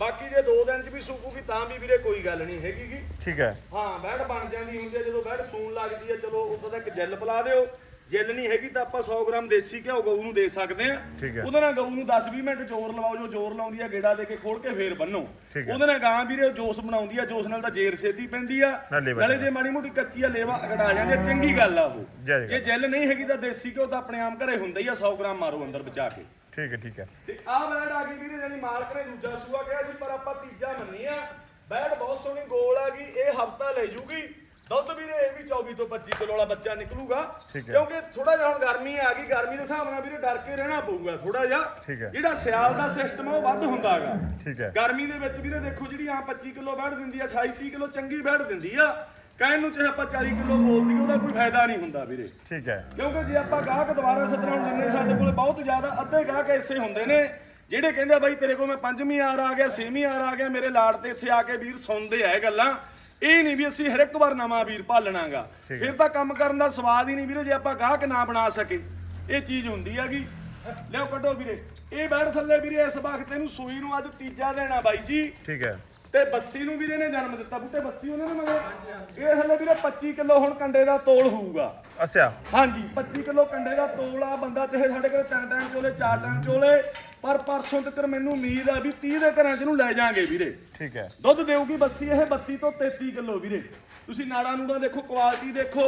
ਬਾਕੀ ਜੇ 2 ਦਿਨ ਚ ਵੀ ਸੂਕੂਗੀ ਤਾਂ ਵੀ ਵੀਰੇ ਕੋਈ ਗੱਲ ਨਹੀਂ ਹੈਗੀ ਗੀ ਠੀਕ ਹੈ। ਹਾਂ ਬੈਡ ਬਣ ਜਾਂਦੀ ਹੁੰਦੀ ਹੈ ਜਦੋਂ ਬੈਡ ਸੂਣ ਲੱਗਦੀ ਹੈ ਚਲੋ ਉਦੋਂ ਤੱਕ ਜੈਲ ਪਿਲਾ ਦਿਓ। ਜੈਲ ਨਹੀਂ ਹੈਗੀ ਤਾਂ ਆਪਾਂ 100 ਗ੍ਰਾਮ ਦੇਸੀ ਘਿਓ ਗਊ ਨੂੰ ਦੇ ਸਕਦੇ ਆ ਠੀਕ ਹੈ। ਉਹਦੇ ਨਾਲ ਗਊ ਨੂੰ 10-20 ਮਿੰਟ ਜ਼ੋਰ ਲਵਾਓ ਜੋ ਜ਼ੋਰ ਲਾਉਂਦੀ ਆ ਗੇੜਾ ਦੇ ਕੇ ਖੋਲ ਕੇ ਫੇਰ ਬੰਨੋ। ਠੀਕ ਹੈ। ਉਹਦੇ ਨਾਲ ਗਾਂ ਵੀਰੇ ਜੋਸ ਬਣਾਉਂਦੀ ਆ ਜੋਸ ਨਾਲ ਤਾਂ ਜੇਰ ਛੇਤੀ ਪੈਂਦੀ ਆ। ਨਾਲ ਲੇਵਾ ਨਾਲੇ ਜੇ ਮਾੜੀ ਮੋਟੀ ਕੱਚੀ ਆ ਲੇਵਾ ਘਟਾ ਜਾਂਦੀ ਆ ਚੰਗੀ ਗੱਲ ਆ ਉਹ। ਜੇ ਜੈਲ ਨਹੀਂ ਹੈਗੀ ਤਾਂ ਦੇਸੀ ਘਿਓ ਤਾਂ ਆਪਣੇ ਆਮ ਘਰੇ ਹੁੰਦਾ ਹੀ ਆ 100 ਗ੍ਰਾਮ ਮਾਰੋ ਅੰਦਰ ਬਚਾ ਕੇ। ਠੀਕ ਹੈ ਠੀਕ ਹੈ। ਤੇ ਆਹ ਬੈਡ ਆ ਗਈ ਵੀਰੇ ਜਾਨੀ ਮਾਲਕ ਨੇ ਦੂਜਾ ਸੂਆ ਕਿਹਾ ਸੀ ਪਰ ਆਪਾਂ ਤੀਜਾ ਮੰਨੀ ਆ। ਬੈਡ ਬਹੁਤ ਸੋਹਣੀ ਗੋਲ ਆ ਗਈ ਇਹ ਹਫਤਾ ਲੈ ਜੂਗੀ। ਦੁੱਧ ਵੀਰੇ ਇਹ ਵੀ 24 ਤੋਂ 25 ਕਿਲੋ ਵਾਲਾ ਬੱਚਾ ਨਿਕਲੂਗਾ। ਠੀਕ ਹੈ। ਕਿਉਂਕਿ ਥੋੜਾ ਜਿਹਾ ਹੁਣ ਗਰਮੀ ਆ ਗਈ ਗਰਮੀ ਦੇ ਹਿਸਾਬ ਨਾਲ ਵੀਰੇ ਡਰ ਕੇ ਰਹਿਣਾ ਪਊਗਾ ਥੋੜਾ ਜਿਹਾ। ਹੈ। ਜਿਹੜਾ ਸਿਆਲ ਦਾ ਸਿਸਟਮ ਆ ਉਹ ਵੱਧ ਹੁੰਦਾਗਾ ਠੀਕ ਹੈ। ਗਰਮੀ ਦੇ ਵਿੱਚ ਵੀਰੇ ਦੇਖੋ ਜਿਹੜੀ ਆ 25 ਕਿਲੋ ਬੈਡ ਦਿੰਦੀ ਆ 28 30 ਕਿਲੋ ਚੰਗੀ ਬੈਡ ਦਿੰਦੀ ਆ। ਕਹਿਣ ਨੂੰ ਚਾਹੇ ਆਪਾਂ 40 ਕਿਲੋ ਬੋਲ ਦਈਏ ਉਹਦਾ ਕੋਈ ਫਾਇਦਾ ਨਹੀਂ ਹੁੰਦਾ ਵੀਰੇ। ਠੀਕ ਹੈ। ਕਿਉਂਕਿ ਜੇ ਆਪਾਂ ਗਾਹਕ ਦੁਬਾਰਾ ਜਿੰਨੇ ਸਾਡੇ ਕੋਲ ਬਹੁਤ ਜ਼ਿਆਦਾ ਅੱਧੇ ਗਾਹਕ ਐਸੇ ਹੁੰਦੇ ਨੇ ਜਿਹੜੇ ਕਹਿੰਦੇ ਬਾਈ ਤੇਰੇ ਕੋਲ ਮੈਂ ਪੰਜਵੀਂ ਆਰ ਆ ਗਿਆ ਛੇਵੀਂ ਆਰ ਆ ਗਿਆ ਮੇਰੇ ਲਾੜ ਤੇ ਇੱਥੇ ਆ ਕੇ ਵੀਰ ਸੁਣਦੇ ਆ ਇਹ ਗੱਲਾਂ। ਇਹ ਨਹੀਂ ਵੀ ਅਸੀਂ ਹਰ ਇੱਕ ਵਾਰ ਨਵਾਂ ਵੀਰ ਭਾਲਣਾਗਾ। ਫਿਰ ਤਾਂ ਕੰਮ ਕਰਨ ਦਾ ਸਵਾਦ ਹੀ ਨਹੀਂ ਵੀਰੇ ਜੇ ਆਪਾਂ ਗਾਹਕ ਨਾ ਬਣਾ ਸਕੇ। ਇਹ ਚੀਜ਼ ਹੁੰਦੀ ਹੈਗੀ। ਲਿਓ ਕੱਢੋ ਵੀਰੇ। ਇਹ ਬੈਠ ਥੱਲੇ ਵੀਰੇ ਇਸ ਵਕਤ ਇਹਨੂੰ ਸੂਈ ਨੂੰ ਅੱਜ ਤੀਜਾ ਦੇਣਾ ਬਾਈ ਜੀ। ਠੀਕ ਹੈ। ਤੇ ਬੱਸੀ ਨੂੰ ਵੀਰੇ ਨੇ ਜਨਮ ਦਿੱਤਾ ਬੁੱਤੇ ਬੱਸੀ ਉਹਨਾਂ ਨੇ ਮਗਰ। ਇਹ ਥੱਲੇ ਵੀਰੇ 25 ਕਿਲੋ ਹੁਣ ਕੰਡੇ ਦਾ ਤੋਲ ਹੋਊਗਾ। ਅੱਛਾ। ਹਾਂਜੀ 25 ਕਿਲੋ ਕੰਡੇ ਦਾ ਤੋਲ ਆ ਬੰਦਾ ਚਾਹੇ ਸਾਡੇ ਕੋਲ ਤਿੰਨ ਟਾਈਮ ਚੋਲੇ ਚਾਰ ਟਾਈਮ ਚੋਲੇ ਪਰ ਪਰਸੋਂ ਤੱਕ ਮੈਨੂੰ ਉਮੀਦ ਆ ਵੀ 30 ਦੇ ਘਰਾਂ ਚ ਨੂੰ ਲੈ ਜਾਾਂਗੇ ਵੀਰੇ। ਠੀਕ ਹੈ। ਦੁੱਧ ਦੇਊਗੀ ਬੱਸੀ ਇਹ 32 ਤੋਂ 33 ਕਿਲੋ ਵੀਰੇ। ਤੁਸੀਂ ਨਾੜਾ ਨੂੜਾ ਦੇਖੋ ਕੁਆਲਿਟੀ ਦੇਖੋ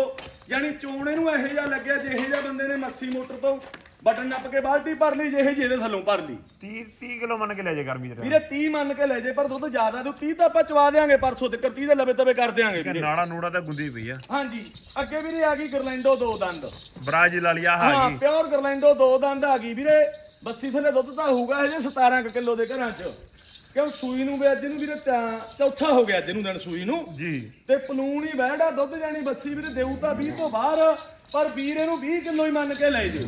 ਯਾਨੀ ਚੋਣ ਇਹਨੂੰ ਇਹੋ ਜਿਹਾ ਲੱਗਿਆ ਜਿਹੇ ਜਿਹਾ ਬੰਦੇ ਨੇ ਮੱਸੀ ਮੋਟਰ ਤੋਂ ਬਟਨ ਨੱਪ ਕੇ ਬਾਲਟੀ ਭਰ ਲਈ ਜਿਹੇ ਜਿਹੇ ਥੱਲੋਂ ਭਰ ਲਈ। 30 30 ਕਿਲੋ ਮੰਨ ਕੇ ਲੈ ਜੇ ਗਰਮੀ ਦੇ ਵੀਰੇ 30 ਮੰਨ ਕੇ ਲੈ ਜੇ ਪਰ ਦੁੱਧ ਜ਼ਿਆਦਾ ਦੋ 30 ਤਾਂ ਆਪਾਂ ਚਵਾ ਦੇਾਂਗੇ ਪਰਸੋਂ ਤੱਕ 30 ਦੇ ਲਵੇ ਤਵੇ ਕਰ ਦੇਾਂਗੇ ਵੀਰੇ। ਨਾੜਾ ਨੂੜਾ ਤਾਂ ਗੁੰਦੀ ਪਈ ਆ। ਹਾਂਜੀ। ਅੱਗੇ ਵੀਰੇ ਆ ਗਈ ਗਰਲੈਂਡੋ ਦੋ ਦੰਦ। ਬ੍ਰਾਜ਼ੀਲ ਵਾਲੀ ਆ ਹਾਂ ਗਈ। ਪਿਓਰ ਗਰਲੈਂਡੋ ਦੋ ਦੰਦ ਆ ਗਈ ਵੀਰੇ। ਬੱਸੀ ਥੱਲੇ ਦੁੱਧ ਤਾਂ ਹੋਊਗਾ ਹਜੇ 17 ਕੁ ਕਿਲੋ ਦੇ ਘਰਾਂ 'ਚ। ਕਿਉਂ ਸੂਈ ਨੂੰ ਵੀ ਅੱਜ ਨੂੰ ਵੀਰੇ ਤਾਂ ਚੌਥਾ ਹੋ ਗਿਆ ਅੱਜ ਨੂੰ ਦਿਨ ਸੂਈ ਨੂੰ। ਜੀ। ਤੇ ਪਲੂਣ ਹੀ ਬਹਿੜਾ ਦੁੱਧ ਜਾਣੀ ਬੱਸੀ ਵੀਰੇ ਦੇਊ ਤਾਂ 20 ਤੋਂ ਬਾਹਰ ਪਰ ਵੀਰ ਇਹਨੂੰ 20 ਕਿਲੋ ਹੀ ਮੰਨ ਕੇ ਲੈ ਜੇ।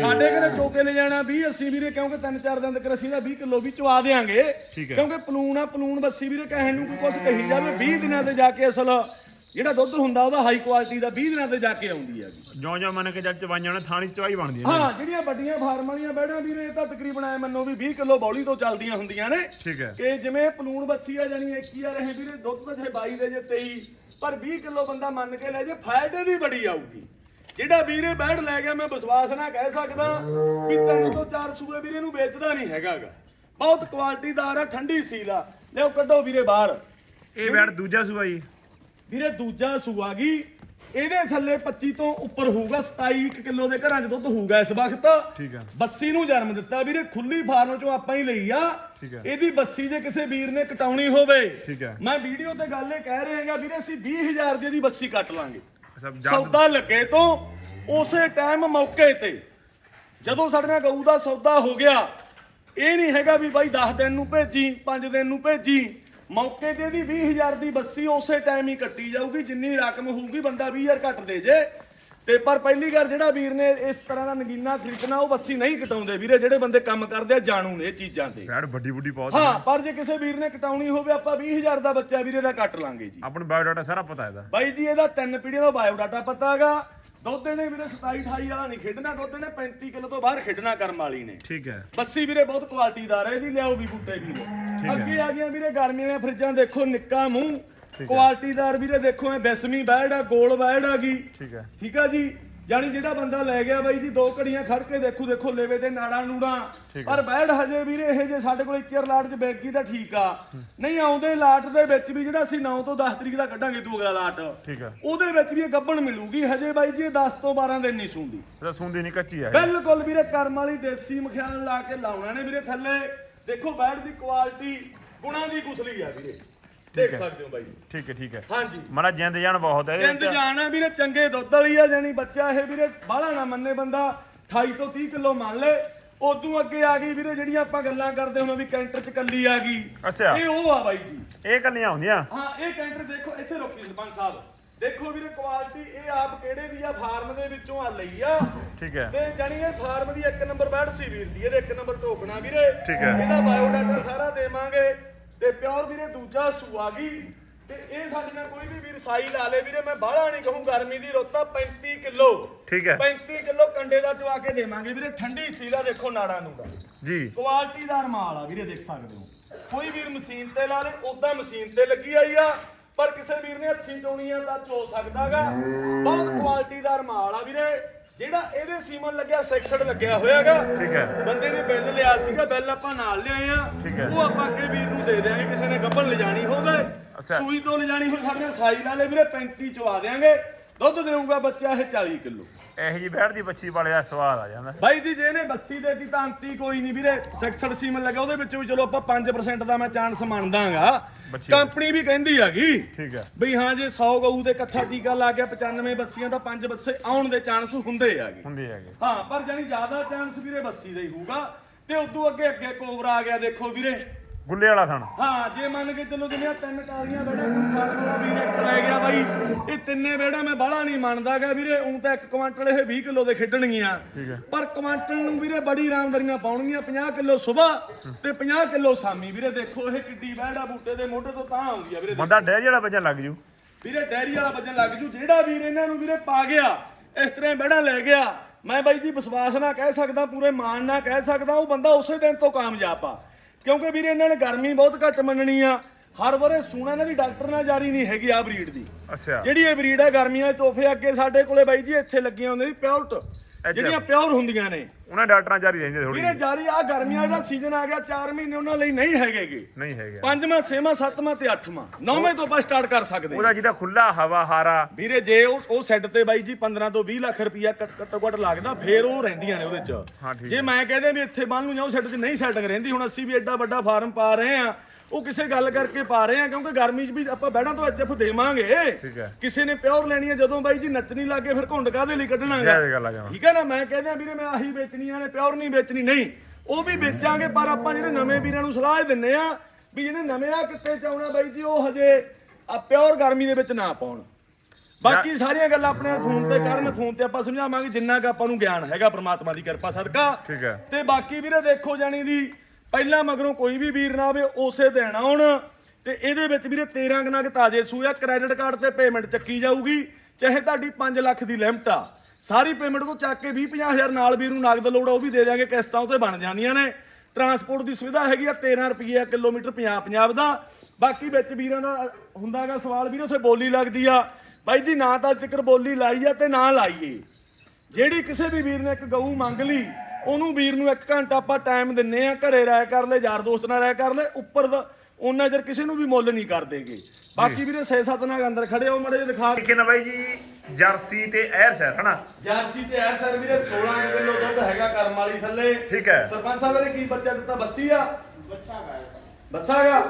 ਸਾਡੇ ਘਰੇ ਚੋਕੇ ਲੈ ਜਾਣਾ 20 80 ਵੀਰੇ ਕਿਉਂਕਿ ਤਿੰਨ ਚਾਰ ਦਿਨ ਤੱਕ ਅਸੀਂ ਦਾ 20 ਕਿਲੋ ਵੀ ਚਵਾ ਦੇਾਂਗੇ। ਕਿਉਂਕਿ ਪਲੂਣ ਆ ਪਲੂਣ ਬੱਸੀ ਵੀਰੇ ਕਹਿਣ ਨੂੰ ਕੋਈ ਕੁਝ ਕਹੀ ਜਾਵੇ 20 ਦਿਨਾਂ ਤੇ ਜਾ ਕੇ ਅਸਲ ਜਿਹੜਾ ਦੁੱਧ ਹੁੰਦਾ ਉਹਦਾ ਹਾਈ ਕੁਆਲਿਟੀ ਦਾ 20 ਦਿਨਾਂ ਤੇ ਜਾ ਕੇ ਆਉਂਦੀ ਹੈਗੀ ਜਿਉਂ ਜਿਉਂ ਮੰਨ ਕੇ ਜਦ ਚਵਾਈਆਂ ਨੇ ਥਾਣੀ ਚਵਾਈ ਬਣਦੀ ਹੈ ਹਾਂ ਜਿਹੜੀਆਂ ਵੱਡੀਆਂ ਫਾਰਮਾਂ ਦੀਆਂ ਬੈੜਾਂ ਵੀਰੇ ਇਹ ਤਾਂ ਤਕਰੀਬਨ ਐ ਮੰਨੋ ਵੀ 20 ਕਿਲੋ ਬੌਲੀ ਤੋਂ ਚੱਲਦੀਆਂ ਹੁੰਦੀਆਂ ਨੇ। ਠੀਕ ਹੈ। ਕਿ ਜਿਵੇਂ ਪਲੂਣ ਬੱਸੀ ਆ ਜਾਣੀ ਇੱਕ ਹੀ ਆ ਰਹੇ ਵੀਰੇ ਦੁੱਧ ਤਾਂ ਜੇ 22 ਦੇ ਜੇ 23 ਪਰ 20 ਕਿਲੋ ਬੰਦਾ ਮੰਨ ਕੇ ਲੈ ਜੇ ਫਾਇਦੇ ਦੀ ਬੜੀ ਆਊਗੀ। ਜਿਹੜਾ ਵੀਰੇ ਬੈੜ ਲੈ ਗਿਆ ਮੈਂ ਵਿਸ਼ਵਾਸ ਨਾਲ ਕਹਿ ਸਕਦਾ ਵੀ ਤਿੰਨ ਤੋਂ ਚਾਰ ਸੂਏ ਵੀਰੇ ਨੂੰ ਵੇਚਦਾ ਨਹੀਂ ਹੈਗਾਗਾ। ਬਹੁਤ ਕੁਆਲਿਟੀਦਾਰ ਆ ਠੰਡੀ ਸੀਲ ਆ। ਲਿਓ ਕੱਢੋ ਵੀਰੇ ਬਾਹਰ। ਇਹ ਬੈੜ ਦੂਜਾ ਸੂਆ ਜੀ। ਵੀਰੇ ਦੂਜਾ ਸੂਆ ਗਈ। ਇਹਦੇ ਥੱਲੇ 25 ਤੋਂ ਉੱਪਰ ਹੋਊਗਾ 27 ਕਿਲੋ ਦੇ ਘਰਾਂ 'ਚ ਦੁੱਧ ਹੋਊਗਾ ਇਸ ਵਕਤ। ਠੀਕ ਹੈ ਬੱਸੀ ਨੂੰ ਜਨਮ ਦਿੱਤਾ ਵੀਰੇ ਖੁੱਲੀ ਫਾਰਮ ਚੋਂ ਆਪਾਂ ਹੀ ਲਈ ਆ। ਠੀਕ। ਇਹਦੀ ਬੱਸੀ ਜੇ ਕਿਸੇ ਵੀਰ ਨੇ ਕਟਾਉਣੀ ਹੋਵੇ। ਠੀਕ ਹੈ। ਮੈਂ ਵੀਡੀਓ ਤੇ ਗੱਲ ਇਹ ਕਹਿ ਰਿਹਾ ਹੈਗਾ ਵੀਰੇ ਅਸੀਂ 20000 ਦੀ ਇਹਦੀ ਬੱਸੀ ਕੱਟ ਲਾਂਗੇ। ਸੌਦਾ ਲੱਗੇ ਤੋਂ ਉਸੇ ਟਾਈਮ ਮੌਕੇ ਤੇ। ਜਦੋਂ ਸਾਡੇ ਨਾਲ ਗਊ ਦਾ ਸੌਦਾ ਹੋ ਗਿਆ ਇਹ ਨਹੀਂ ਹੈਗਾ ਵੀ ਬਾਈ 10 ਦਿਨ ਨੂੰ ਭੇਜੀ 5 ਦਿਨ ਨੂੰ ਭੇਜੀ। ਮੌਕੇ ਤੇ ਇਹਦੀ 20000 ਦੀ ਬੱਸੀ ਉਸੇ ਟਾਈਮ ਹੀ ਕੱਟੀ ਜਾਊਗੀ, ਜਿੰਨੀ ਰਕਮ ਹੋਊਗੀ, ਬੰਦਾ 20000 ਘੱਟ ਦੇ ਜੇ। ਤੇ ਪਰ ਪਹਿਲੀ ਗੱਲ ਜਿਹੜਾ ਵੀਰ ਨੇ ਇਸ ਤਰ੍ਹਾਂ ਦਾ ਨਗੀਨਾ ਖਰੀਦਣਾ ਉਹ ਬੱਸੀ ਨਹੀਂ ਕਟਾਉਂਦੇ ਵੀਰੇ ਜਿਹੜੇ ਬੰਦੇ ਕੰਮ ਕਰਦੇ ਆ ਜਾਣੂ ਨੇ ਇਹ ਚੀਜ਼ਾਂ ਤੇ। ਬੈੜ ਵੱਡੀ ਵੱਡੀ ਬਹੁਤ ਹਾਂ ਪਰ ਜੇ ਕਿਸੇ ਵੀਰ ਨੇ ਕਟਾਉਣੀ ਹੋਵੇ ਆਪਾਂ 20000 ਦਾ ਬੱਚਾ ਵੀਰੇ ਦਾ ਕੱਟ ਲਾਂਗੇ ਜੀ। ਆਪਾਂ ਨੂੰ ਬਾਇਓਡਾਟਾ ਸਾਰਾ ਪਤਾ ਇਹਦਾ। ਬਾਈ ਜੀ ਇਹਦਾ ਤਿੰਨ ਪੀੜ੍ਹੀਆਂ ਦਾ ਬਾਇਓਡਾਟਾ ਪਤਾ ਹੈਗਾ। ਦੁੱਧ ਨੇ ਵੀਰੇ 27 28 ਵਾਲਾ ਨਹੀਂ ਖੇਡਣਾ ਦੁੱਧ ਨੇ 35 ਕਿਲੋ ਤੋਂ ਬਾਹਰ ਖੇਡਣਾ ਕਰਮ ਵਾਲੀ ਨੇ। ਠੀਕ ਹੈ। ਬੱਸੀ ਵੀਰੇ ਬਹੁਤ ਕੁਆਲਿਟੀਦਾਰ ਹੈ ਇਹਦੀ ਲਿਆਓ ਵੀ ਬੂਟੇ ਵੀਰੇ। ਹੈ। ਅੱਗੇ ਆ ਗਈਆਂ ਵੀਰੇ ਗਰਮੀਆਂ ਦੀਆਂ ਫਰਿੱਜਾਂ ਦੇਖੋ ਨਿੱਕਾ ਮੂੰਹ। ਕੁਆਲਿਟੀਦਾਰ ਵੀਰੇ ਦੇਖੋ ਇਹ ਬੈਸਮੀ ਬੈੜ ਆ ਗੋਲ ਬੈੜ ਆ ਗਈ। ਠੀਕ ਹੈ। ਠੀਕ ਆ ਜੀ? ਯਾਨੀ ਜਿਹੜਾ ਬੰਦਾ ਲੈ ਗਿਆ ਬਾਈ ਜੀ ਦੋ ਘੜੀਆਂ ਖੜ ਕੇ ਦੇਖੂ ਦੇਖੋ ਲੇਵੇ ਤੇ ਨਾੜਾਂ ਨੂੜਾਂ। ਪਰ ਬੈੜ ਹਜੇ ਵੀਰੇ ਇਹ ਜੇ ਸਾਡੇ ਕੋਲ ਇੱਕਰ ਲਾਟ 'ਚ ਬੈਗੀ ਤਾਂ ਠੀਕ ਆ। ਨਹੀਂ ਆਉਂਦੇ ਲਾਟ ਦੇ ਵਿੱਚ ਵੀ ਜਿਹੜਾ ਅਸੀਂ 9 ਤੋਂ 10 ਤਰੀਕ ਦਾ ਕੱਢਾਂਗੇ ਤੂੰ ਅਗਲਾ ਲਾਟ। ਠੀਕ ਹੈ। ਉਹਦੇ ਵਿੱਚ ਵੀ ਇਹ ਗੱਬਣ ਮਿਲੂਗੀ। ਹਜੇ ਬਾਈ ਜੀ ਇਹ 10 ਤੋਂ 12 ਦਿਨ ਨਹੀਂ ਸੂੰਦੀ। ਸੁੰਦੀ ਨਹੀਂ ਕੱਚੀ ਇਹ। ਬਿਲਕੁਲ ਵੀਰੇ ਕਰਮ ਵਾਲੀ ਦੇਸੀ ਮਖਿਆਲ ਲਾ ਕੇ ਲਾਉਣਾ ਨੇ ਵੀਰੇ ਥੱਲੇ। ਦੇਖੋ ਬੈੜ ਦੀ ਕੁਆਲਿਟੀ ਗੁਣਾਂ ਦੀ ਗੁਥਲੀ ਆ ਵੀਰੇ। ਦੇਖ ਹੈ। ਸਕਦੇ ਹੋ ਬਾਈ। ਠੀਕ ਹੈ ਠੀਕ ਹੈ। ਹਾਂਜੀ। ਮਨਾ ਜਿੰਦ ਜਾਨ ਬਹੁਤ ਹੈ ਜਿੰਦ ਵਿੱਚ। ਜਾਣਾ ਵੀਰੇ ਚੰਗੇ ਦੁੱਧ ਵਾਲੀ ਆ ਜਾਨੀ ਬੱਚਾ ਇਹ ਵੀਰੇ ਬਾਹਲਾ ਨਾ ਮੰਨੇ ਬੰਦਾ 28 ਤੋਂ 30 ਕਿਲੋ ਮੰਨ ਲੇ ਉਦੋਂ ਅੱਗੇ ਆ ਗਈ ਵੀਰੇ ਜਿਹੜੀਆਂ ਆਪਾਂ ਗੱਲਾਂ ਕਰਦੇ ਹਾਂ ਵੀ ਕੈਂਟਰ ਚ ਕੱਲੀ ਆ ਗਈ। ਅੱਛਾ। ਇਹ ਉਹ ਆ ਬਾਈ ਜੀ। ਇਹ ਕੱਲੀਆਂ ਹੁੰਦੀਆਂ? ਹਾਂ ਇਹ ਕੈਂਟਰ ਦੇਖੋ ਇੱਥੇ ਰੋਕੀ ਸਰਪੰਚ ਸਾਹਿਬ। ਦੇਖੋ ਵੀਰੇ ਕੁਆਲਿਟੀ ਇਹ ਆਪ ਕਿਹੜੇ ਦੀ ਆ ਫਾਰਮ ਦੇ ਵਿੱਚੋਂ ਆ ਲਈ ਆ। ਠੀਕ ਹੈ। ਤੇ ਜਾਨੀ ਇਹ ਫਾਰਮ ਦੀ ਇੱਕ ਨੰਬਰ ਬੈਡ ਸੀ ਵੀਰ ਦੀ ਇਹਦੇ ਇੱਕ ਨੰਬਰ ਟੋਕਣਾ ਵੀਰੇ। ਹੈ। ਇਹਦਾ ਬਾਇਓਡਾਟਾ ਸਾਰਾ ਦੇਵਾਂਗੇ। ਤੇ ਪਿਓਰ ਵੀਰੇ ਦੂਜਾ ਸੂਆ ਗਈ ਤੇ ਇਹ ਸਾਡੇ ਨਾਲ ਕੋਈ ਵੀ ਵੀਰ ਸਾਈ ਲਾ ਲੇ ਵੀਰੇ ਮੈਂ ਬਾਹਲਾ ਨਹੀਂ ਕਹੂੰ ਗਰਮੀ ਦੀ ਰੁੱਤ ਆ 35 ਕਿਲੋ। ਠੀਕ ਹੈ। 35 ਕਿਲੋ ਕੰਡੇ ਦਾ ਚਵਾ ਕੇ ਦੇਵਾਂਗੇ ਵੀਰੇ ਠੰਡੀ ਸੀਲਾ ਦੇਖੋ ਨਾੜਾਂ ਨੂੰ ਦਾ ਜੀ ਕੁਆਲਿਟੀਦਾਰ ਮਾਲ ਆ ਵੀਰੇ ਦੇਖ ਸਕਦੇ ਹੋ। ਕੋਈ ਵੀਰ ਮਸ਼ੀਨ ਤੇ ਲਾ ਲੇ ਉਦਾਂ ਮਸ਼ੀਨ ਤੇ ਲੱਗੀ ਆਈ ਆ ਪਰ ਕਿਸੇ ਵੀਰ ਨੇ ਹੱਥੀਂ ਚੋਣੀ ਆ ਤਾਂ ਚੋ ਸਕਦਾਗਾ। ਬਹੁਤ ਕੁਆਲਿਟੀਦਾਰ ਮਾਲ ਆ ਵੀਰੇ। ਜਿਹੜਾ ਇਹਦੇ ਸੀਮਨ ਲੱਗਿਆ 66 ਲੱਗਿਆ ਹੋਇਆਗਾ। ਠੀਕ ਹੈ। ਬੰਦੇ ਨੇ ਬਿੱਲ ਲਿਆ ਸੀਗਾ ਬਿੱਲ ਆਪਾਂ ਨਾਲ ਲਿਆਏ ਆ। ਉਹ ਆਪਾਂ ਅੱਗੇ ਵੀਰ ਨੂੰ ਦੇ ਦਿਆਂਗੇ ਕਿਸੇ ਨੇ ਗੱਬਣ ਲਿਜਾਣੀ ਹੋਵੇ। ਸੂਈ ਤੋਂ ਲਿਜਾਣੀ ਹੋਵੇ ਸਾਡੇ ਨਾਲ ਸਾਈ ਲਾ ਲੈ ਵੀਰੇ 35 ਚਵਾ ਦੇਾਂਗੇ ਦੁੱਧ ਦੇਊਗਾ ਬੱਚਾ ਇਹ 40 ਕਿਲੋ। ਇਹੋ ਜੀ ਬੈੜ ਦੀ ਬੱਚੀ ਵਾਲੇ ਦਾ ਸਵਾਦ ਆ ਜਾਂਦਾ। ਬਾਈ ਜੀ ਜੇ ਇਹਨੇ ਬੱਸੀ ਦੇ ਦਿੱਤੀ ਤਾਂ ਅੰਤੀ ਕੋਈ ਨਹੀਂ ਵੀਰੇ 66 ਸੀਮਨ ਲੱਗਾ ਉਹਦੇ ਵਿੱਚੋਂ ਵੀ ਚਲੋ ਆਪਾਂ 5% ਦਾ ਮੈਂ ਚਾਂਸ ਮੰਨਦਾਗਾ। ਬੱਚੀ। ਕੰਪਨੀ ਵੀ ਕਹਿੰਦੀ ਹੈਗੀ ਠੀਕ ਹੈ ਬਈ ਹਾਂ ਜੇ 100 ਗਊ ਦੇ ਇਕੱਠਾ ਟੀਕਾ ਲਾ ਗਿਆ 95 ਬੱਸੀਆਂ ਤਾਂ 5 ਬੱਸੇ ਆਉਣ ਦੇ ਚਾਂਸ ਹੁੰਦੇ ਹੈਗੇ। ਹੁੰਦੀ ਹੈਗੇ। ਹਾਂ ਪਰ ਜਾਨੀ ਜ਼ਿਆਦਾ ਚਾਂਸ ਵੀਰੇ ਬੱਸੀ ਦਾ ਹੀ ਹੋਊਗਾ। ਤੇ ਉਦੋਂ ਅੱਗੇ ਅੱਗੇ ਕੋਬਰਾ ਆ ਗਿਆ ਦੇਖੋ ਵੀਰੇ। ਗੁੱਲੇ ਵਾਲਾ ਥਣ। ਹਾਂ ਜੇ ਮੰਨ ਕੇ ਚੱਲੋ ਜਿਵੇਂ ਆਹ ਤਿੰਨ ਕਾਲੀਆਂ ਬੈੜਾ ਫਾਰਮ ਵਾਲਾ ਵੀ ਇੱਕ ਲੈ ਗਿਆ ਬਾਈ ਇਹ ਤਿੰਨੇ ਬੈੜਾ ਮੈਂ ਬਾਹਲਾ ਨਹੀਂ ਮੰਨਦਾਗਾ ਵੀਰੇ ਉਂ ਤਾਂ ਇੱਕ ਕੁਆਂਟਲ ਇਹ 20 ਕਿਲੋ ਦੇ ਖੇਡਣਗੀਆਂ। ਠੀਕ ਹੈ। ਪਰ ਕੁਆਂਟਲ ਨੂੰ ਵੀਰੇ ਬੜੀ ਆਰਾਮਦਾਰੀਆਂ ਪਾਉਣਗੀਆਂ 50 ਕਿਲੋ ਸਵੇਰ ਤੇ 50 ਕਿਲੋ ਸ਼ਾਮੀ। ਵੀਰੇ ਦੇਖੋ ਇਹ ਕਿੱਡੀ ਬੈੜਾ ਬੂਟੇ ਦੇ ਮੋਢੇ ਤੋਂ ਤਾਂ ਆਉਂਦੀ ਆ ਵੀਰੇ ਬੰਦਾ ਡੈ ਜਿਹੜਾ ਵੱਜਣ ਲੱਗ ਜੂ। ਵੀਰੇ ਡੈਰੀ ਵਾਲਾ ਵੱਜਣ ਲੱਗ ਜੂ ਜਿਹੜਾ ਵੀਰ ਇਹਨਾਂ ਨੂੰ ਵੀਰੇ ਪਾ ਗਿਆ ਇਸ ਤਰ੍ਹਾਂ ਬਹਿਣਾ ਲੈ ਗਿਆ। ਮੈਂ ਬਾਈ ਜੀ ਵਿਸ਼ਵਾਸ ਨਾਲ ਕਹਿ ਸਕਦਾ ਪੂਰੇ ਮਾਣ ਨਾਲ ਕਹਿ ਸਕਦਾ ਉਹ ਬੰਦਾ ਉਸੇ ਦਿਨ ਤੋਂ ਕਾਮਯਾਬ ਆ। ਕਿਉਂਕਿ ਵੀਰੇ ਇਹਨਾਂ ਨੇ ਗਰਮੀ ਬਹੁਤ ਘੱਟ ਮੰਨਣੀ ਆ। ਹਰ ਵਾਰੇ ਸੂਣਾ ਇਹਨਾਂ ਦੀ ਡਾਕਟਰ ਨਾਲ ਜਾਰੀ ਨਹੀਂ ਹੈਗੀ ਆ ਬਰੀਡ ਦੀ। ਅੱਛਾ। ਜਿਹੜੀ ਇਹ ਬਰੀਡ ਹੈ ਗਰਮੀਆਂ ਦੇ ਤੋਹਫੇ ਅੱਗੇ ਸਾਡੇ ਕੋਲੇ ਬਾਈ ਜੀ ਇੱਥੇ ਲੱਗੀਆਂ ਹੁੰਦੀਆਂ ਸੀ ਪਿਓਰਟ ਜਿਹੜੀਆਂ ਪਿਓਰ ਹੁੰਦੀਆਂ ਨੇ। ਉਹਨਾਂ ਡਾਕਟਰਾਂ ਜਾਰੀ ਰਹਿੰਦੇ ਥੋੜੀ ਵੀਰੇ ਜਾਰੀ ਆ ਗਰਮੀਆਂ ਦਾ ਸੀਜ਼ਨ ਆ ਗਿਆ 4 ਮਹੀਨੇ ਉਹਨਾਂ ਲਈ ਨਹੀਂ ਹੈਗੇਗੇ। ਨਹੀਂ ਹੈਗਾ। ਪੰਜਵਾਂ ਛੇਵਾਂ ਸੱਤਵਾਂ ਤੇ ਅੱਠਵਾਂ। ਨੌਵੇਂ ਤੋਂ ਆਪਾਂ ਸਟਾਰਟ ਕਰ ਸਕਦੇ ਉਹਦਾ ਜਿਹਦਾ ਖੁੱਲਾ ਹਵਾ ਹਾਰਾ। ਵੀਰੇ ਜੇ ਉਹ ਉਹ ਸੈੱਟ ਤੇ ਬਾਈ ਜੀ 15 ਤੋਂ 20 ਲੱਖ ਰੁਪਈਆ ਘੱਟ- ਘੱਟੋ ਲੱਗਦਾ ਫੇਰ ਉਹ ਰਹਿੰਦੀਆਂ ਨੇ ਉਹਦੇ ਚ। ਜੇ ਮੈਂ ਕਹਦੇ ਵੀ ਇੱਥੇ ਬੰਨ ਨੂੰ ਜਾਓ ਸੈੱਟ 'ਚ ਨਹੀਂ ਸੈਟਿੰਗ ਰਹਿੰਦੀ ਹੁਣ ਅਸੀਂ ਵੀ ਐਡਾ ਵੱਡਾ ਫਾਰਮ ਪਾ ਰਹੇ ਆ ਉਹ ਕਿਸੇ ਗੱਲ ਕਰਕੇ ਪਾ ਰਹੇ ਆ ਕਿਉਂਕਿ ਗਰਮੀ 'ਚ ਵੀ ਆਪਾਂ ਬੈਠਾਂ ਤੋਂ ਐਚਐਫ ਦੇਵਾਂਗੇ। ਠੀਕ ਹੈ। ਕਿਸੇ ਨੇ ਪਿਓਰ ਲੈਣੀ ਹੈ ਜਦੋਂ ਬਾਈ ਜੀ ਨੱਚਣੀ ਲੱਗੇ ਫਿਰ ਘੁੰਡ ਕਾਦੇ ਲਈ ਕੱਢਣਾ ਜੈ ਹੈਗਾ ਗੱਲ ਆ ਜਾਵਾਂ ਠੀਕ ਹੈ ਨਾ ਮੈਂ ਕਹਿੰਦਾ ਵੀਰੇ ਮੈਂ ਆਹੀ ਵੇਚਣੀਆਂ ਨੇ ਪਿਓਰ ਨਹੀਂ ਵੇਚਣੀ ਨਹੀਂ। ਉਹ ਵੀ ਵੇਚਾਂਗੇ ਪਰ ਆਪਾਂ ਜਿਹੜੇ ਨਵੇਂ ਵੀਰਾਂ ਨੂੰ ਸਲਾਹ ਦਿੰਨੇ ਆ ਵੀ ਜਿਹੜੇ ਨਵੇਂ ਆ ਕਿੱਤੇ ਚ ਆਉਣਾ ਬਾਈ ਜੀ ਉਹ ਹਜੇ ਆ ਪਿਓਰ ਗਰਮੀ ਦੇ ਵਿੱਚ ਨਾ ਪਾਉਣ। ਬਾਕੀ ਸਾਰੀਆਂ ਗੱਲਾਂ ਆਪਣੇ ਫੋਨ ਤੇ ਕਰਨ ਫੋਨ ਤੇ ਆਪਾਂ ਸਮਝਾਵਾਂਗੇ ਜਿੰਨਾ ਕੁ ਆਪਾਂ ਨੂੰ ਗਿਆਨ ਹੈਗਾ ਪ੍ਰਮਾਤਮਾ ਦੀ ਕਿਰਪਾ ਸਦਕਾ। ਠੀਕ ਹੈ। ਤੇ ਬਾਕੀ ਵੀਰੇ ਦੇਖੋ ਜਾਣੀ ਦੀ ਪਹਿਲਾਂ ਮਗਰੋਂ ਕੋਈ ਵੀ ਵੀਰ ਨਾ ਆਵੇ, ਉਸੇ ਦਿਨ ਆਉਣ। ਤੇ ਇਹਦੇ ਵਿੱਚ ਵੀਰੇ 13 ਕਨਾ ਕੇ ਤਾਜੇ ਸੂਆ ਕ੍ਰੈਡਿਟ ਕਾਰਡ ਤੇ ਪੇਮੈਂਟ ਚੱਕੀ ਜਾਊਗੀ, ਚਾਹੇ ਤੁਹਾਡੀ 5 ਲੱਖ ਦੀ ਲਿਮਟ ਆ। ਸਾਰੀ ਪੇਮੈਂਟ ਤੋਂ ਚੱਕ ਕੇ 20 ਹਜ਼ਾਰ ਨਾਲ ਵੀਰ ਨੂੰ ਨਗਦ ਲੋੜ ਆ, ਉਹ ਵੀ ਦੇ ਦਿਆਂਗੇ, ਕਿਸ਼ਤਾਂ ਉਤੇ ਬਣ ਜਾਂਦੀਆਂ ਨੇ। ਟਰਾਂਸਪੋਰਟ ਦੀ ਸੁਵਿਧਾ ਹੈਗੀ ਆ 13 ਰੁਪਏ ਕਿਲੋਮੀਟਰ ਪੰਜਾਬ ਪੰਜਾਬ ਦਾ। ਬਾਕੀ ਵਿੱਚ ਵੀਰਾਂ ਦਾ ਹੁੰਦਾਗਾ ਸਵਾਲ, ਵੀਰ ਉੱਥੇ ਬੋਲੀ ਲੱਗਦੀ ਆ। ਬਾਈ ਜੀ, ਨਾ ਤਾਂ ਜ਼ਿਕਰ ਬੋਲੀ ਲਾਈ ਆ ਤੇ ਨਾ ਲਾਈਏ। ਜਿਹੜੀ ਕਿਸੇ ਵੀ ਵੀਰ ਨੇ ਇੱਕ ਗਊ ਮੰਗ ਲਈ ਉਹਨੂੰ ਵੀਰ ਨੂੰ 1 ਘੰਟਾ ਆਪਾਂ ਟਾਈਮ ਦਿੰਨੇ ਆ ਘਰੇ ਰਹਿ ਕਰ ਲੈ ਯਾਰ ਦੋਸਤ ਨਾਲ ਰਹਿ ਕਰ ਲੈ ਉੱਪਰ ਦਾ ਉਹਨਾਂ ਚਿਰ ਕਿਸੇ ਨੂੰ ਵੀ ਮੁੱਲ ਨਹੀਂ ਕਰ ਦੇਗੇ। ਬਾਕੀ ਵੀਰੇ 6-7 ਨਾਲ ਅੰਦਰ ਖੜੇ ਹੋ ਮੜੇ ਦਿਖਾ ਠੀਕ ਹੈ ਨਾ ਬਾਈ ਜੀ ਜਰਸੀ ਤੇ ਐਰ ਸਰ ਹਨਾ? ਜਰਸੀ ਤੇ ਐ ਸਰ ਵੀਰੇ 16 ਕਿਲੋ ਦੁੱਧ ਹੈਗਾ ਕਰਮ ਵਾਲੀ ਥੱਲੇ। ਠੀਕ ਹੈ। ਸਰਪੰਚ ਸਾਹਿਬ ਨੇ ਕੀ ਬੱਚਾ ਦਿੱਤਾ? ਬੱਸੀ ਆ? ਬੱਚਾ ਗਾ ਬੱਸਾ ਗਾ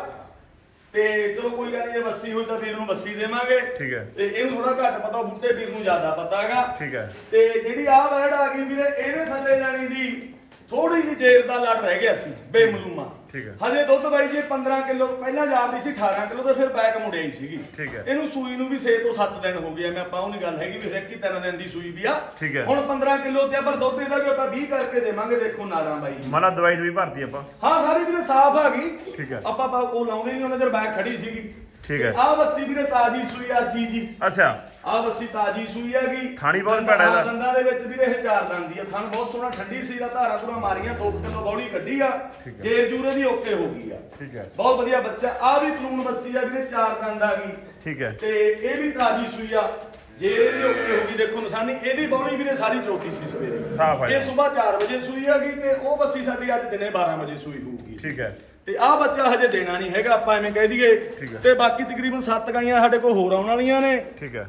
ਤੇ ਚਲੋ ਕੋਈ ਗੱਲ ਨਹੀਂ ਜੇ ਬੱਸੀ ਹੋਈ ਤਾਂ ਵੀਰ ਨੂੰ ਬੱਸੀ ਦੇਵਾਂਗੇ। ਠੀਕ ਹੈ। ਤੇ ਇਹਨੂੰ ਥੋੜਾ ਘੱਟ ਪਤਾ ਬੁੱਟੇ ਵੀਰ ਨੂੰ ਜ਼ਿਆਦਾ ਪਤਾ ਹੈਗਾ। ਠੀਕ ਹੈ। ਤੇ ਜਿਹੜੀ ਆਹ ਵੈੜ ਆ ਗਈ ਵੀਰੇ ਇਹਦੇ ਥੱਲੇ ਜਾਣੀ ਦੀ ਥੋੜੀ ਜਿਹੀ ਜੇਰ ਦਾ ਲੜ ਰਹਿ ਗਿਆ ਸੀ ਬੇਮਲੂਮਾ। ਠੀਕ ਹੈ। ਹਜੇ ਦੁੱਧ ਬਾਈ ਜੀ 15 ਕਿਲੋ ਪਹਿਲਾਂ ਜਾਂਦੀ ਸੀ 18 ਕਿਲੋ ਤੇ ਫਿਰ ਬੈਕ ਮੁੜ ਆਈ ਸੀਗੀ ਠੀਕ ਹੈ। ਇਹਨੂੰ ਸੂਈ ਨੂੰ ਵੀ 6 ਤੋਂ 7 ਦਿਨ ਹੋ ਗਏ ਮੈਂ ਆਪਾਂ ਉਹ ਨਹੀਂ ਗੱਲ ਹੈਗੀ ਵੀ ਹੀ ਤਿੰਨ ਦਿਨ ਦੀ ਸੂਈ ਵੀ ਆ ਠੀਕ ਹੈ। ਹੁਣ 15 ਕਿਲੋ ਤੇ ਪਰ ਦੁੱਧ ਇਹਦਾ ਵੀ ਆਪਾਂ 20 ਕਰਕੇ ਦੇਵਾਂਗੇ ਦੇਖੋ ਨਾਰਾਂ ਬਾਈ ਜੀ ਮਲਾ ਦਵਾਈ ਵੀ ਭਰਤੀ ਆਪਾਂ ਹਾਂ ਸਾਰੀ ਵੀਰੇ ਸਾਫ਼ ਆ ਗਈ ਠੀਕ ਹੈ। ਆਪਾਂ ਆਪਾਂ ਉਹ ਲਾਉਂਦੇ ਨਹੀਂ ਉਹਨਾਂ ਦੇ ਬੈਕ ਖੜੀ ਸੀਗੀ ਠੀਕ ਹੈ। ਆਹ ਵੱਸੀ ਵੀਰੇ ਤਾਜੀ ਸੂਈ ਆ ਜੀ ਜੀ ਅੱਛਾ ਆਹ ਵੱਸੀ ਤਾਜੀ ਸੂਈ ਹੈਗੀ। ਥਾਣੀ ਬਹੁਤ ਭੈੜਾ ਇਹਦਾ। ਦੰਦਾਂ ਦੇ ਵਿੱਚ ਵੀਰੇ ਇਹ ਚਾਰ ਦੰਦੀ ਆ। ਥਣ ਬਹੁਤ ਸੋਹਣਾ ਠੰਡੀ ਸੀ ਦਾ ਧਾਰਾ ਧੁਰਾ ਮਾਰੀਆਂ 2 ਕਿਲੋ ਬੌੜੀ ਕੱਢੀ ਆ। ਜੇਰ ਜੂਰੇ ਦੀ ਓਕੇ ਹੋ ਗਈ ਆ। ਠੀਕ ਹੈ ਬਹੁਤ ਵਧੀਆ ਬੱਚਾ। ਆ ਵੀ ਕਾਨੂੰਨ ਵੱਸੀ ਆ ਵੀਰੇ ਚਾਰ ਦੰਦ ਆ ਗਈ। ਠੀਕ ਹੈ ਤੇ ਇਹ ਵੀ ਤਾਜੀ ਸੂਈ ਆ। ਜੇ ਇਹਦੀ ਓਕੇ ਹੋ ਗਈ ਦੇਖੋ ਨਿਸ਼ਾਨੀ। ਇਹਦੀ ਬੌੜੀ ਵੀਰੇ ਸਾਰੀ ਚੋਟੀ ਸੀ ਸਵੇਰੇ। ਸਾਫ਼ ਆ ਇਹ ਸਵੇਰ 4 ਵਜੇ ਸੂਈ ਹੈਗੀ ਤੇ ਉਹ ਬੱਸੀ ਸਾਡੀ ਅੱਜ ਦਿਨੇ 12 ਵਜੇ ਸੂਈ ਹੋਊਗੀ। ਠੀਕ ਹੈ ਤੇ ਆਹ ਬੱਚਾ ਹਜੇ ਦੇਣਾ ਨਹੀਂ ਹੈਗਾ ਆਪਾਂ ਐਵੇਂ ਕਹਿ ਦਈਏ। ਤੇ ਬਾਕੀ ਤਕਰੀਬਨ 7 ਗਾਈਆਂ ਸਾਡੇ ਕੋਲ ਹੋਰ ਆਉਣ ਵਾਲੀਆਂ ਨੇ।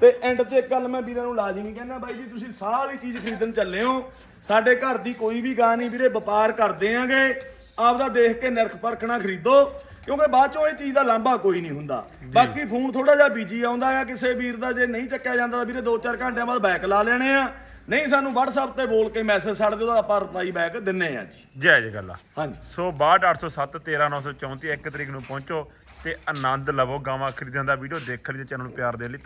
ਤੇ ਐਂਡ ਤੇ ਇੱਕ ਗੱਲ ਮੈਂ ਵੀਰਾਂ ਨੂੰ ਲਾਜ਼ਮੀ ਕਹਿੰਦਾ ਬਾਈ ਜੀ ਤੁਸੀਂ ਸਾਰੀ ਚੀਜ਼ ਖਰੀਦਣ ਚੱਲੇ ਹੋ। ਸਾਡੇ ਘਰ ਦੀ ਕੋਈ ਵੀ ਗਾਂ ਨਹੀਂ ਵੀਰੇ ਵਪਾਰ ਕਰਦੇ ਆਂਗੇ। ਆਪਦਾ ਦੇਖ ਕੇ ਨਿਰਖ ਪਰਖਣਾ ਖਰੀਦੋ ਕਿਉਂਕਿ ਬਾਅਦ ਚੋਂ ਇਹ ਚੀਜ਼ ਦਾ ਲਾਂਭਾ ਕੋਈ ਨਹੀਂ ਹੁੰਦਾ। ਬਾਕੀ ਫੋਨ ਥੋੜਾ ਜਿਹਾ ਬੀਜੀ ਆਉਂਦਾ ਆ ਕਿਸੇ ਵੀਰ ਦਾ ਜੇ ਨਹੀਂ ਚੱਕਿਆ ਜਾਂਦਾ ਤਾਂ ਵੀਰੇ 2-4 ਘੰਟਿਆਂ ਬਾਅਦ ਬੈਕ ਲਾ ਲੈਣੇ ਆ। ਨਹੀਂ ਸਾਨੂੰ WhatsApp ਤੇ ਬੋਲ ਕੇ ਮੈਸੇਜ ਛੱਡ ਦਿਓ ਤਾਂ ਆਪਾਂ ਰਿਪਲਾਈ ਬੈਕ ਦਿੰਨੇ ਆ ਜੀ। ਜੈ ਜੈ ਗੱਲਾਂ ਹਾਂਜੀ। ਸੋ 62807 13934 ਇੱਕ ਤਰੀਕ ਨੂੰ ਪਹੁੰਚੋ ਤੇ ਆਨੰਦ ਲਵੋ ਗਾਵਾਂ ਖਰੀਦਣ ਦਾ ਵੀਡੀਓ ਦੇਖਣ ਲਈ ਚੈਨਲ ਨੂੰ ਪਿਆਰ ਦੇਣ ਲਈ।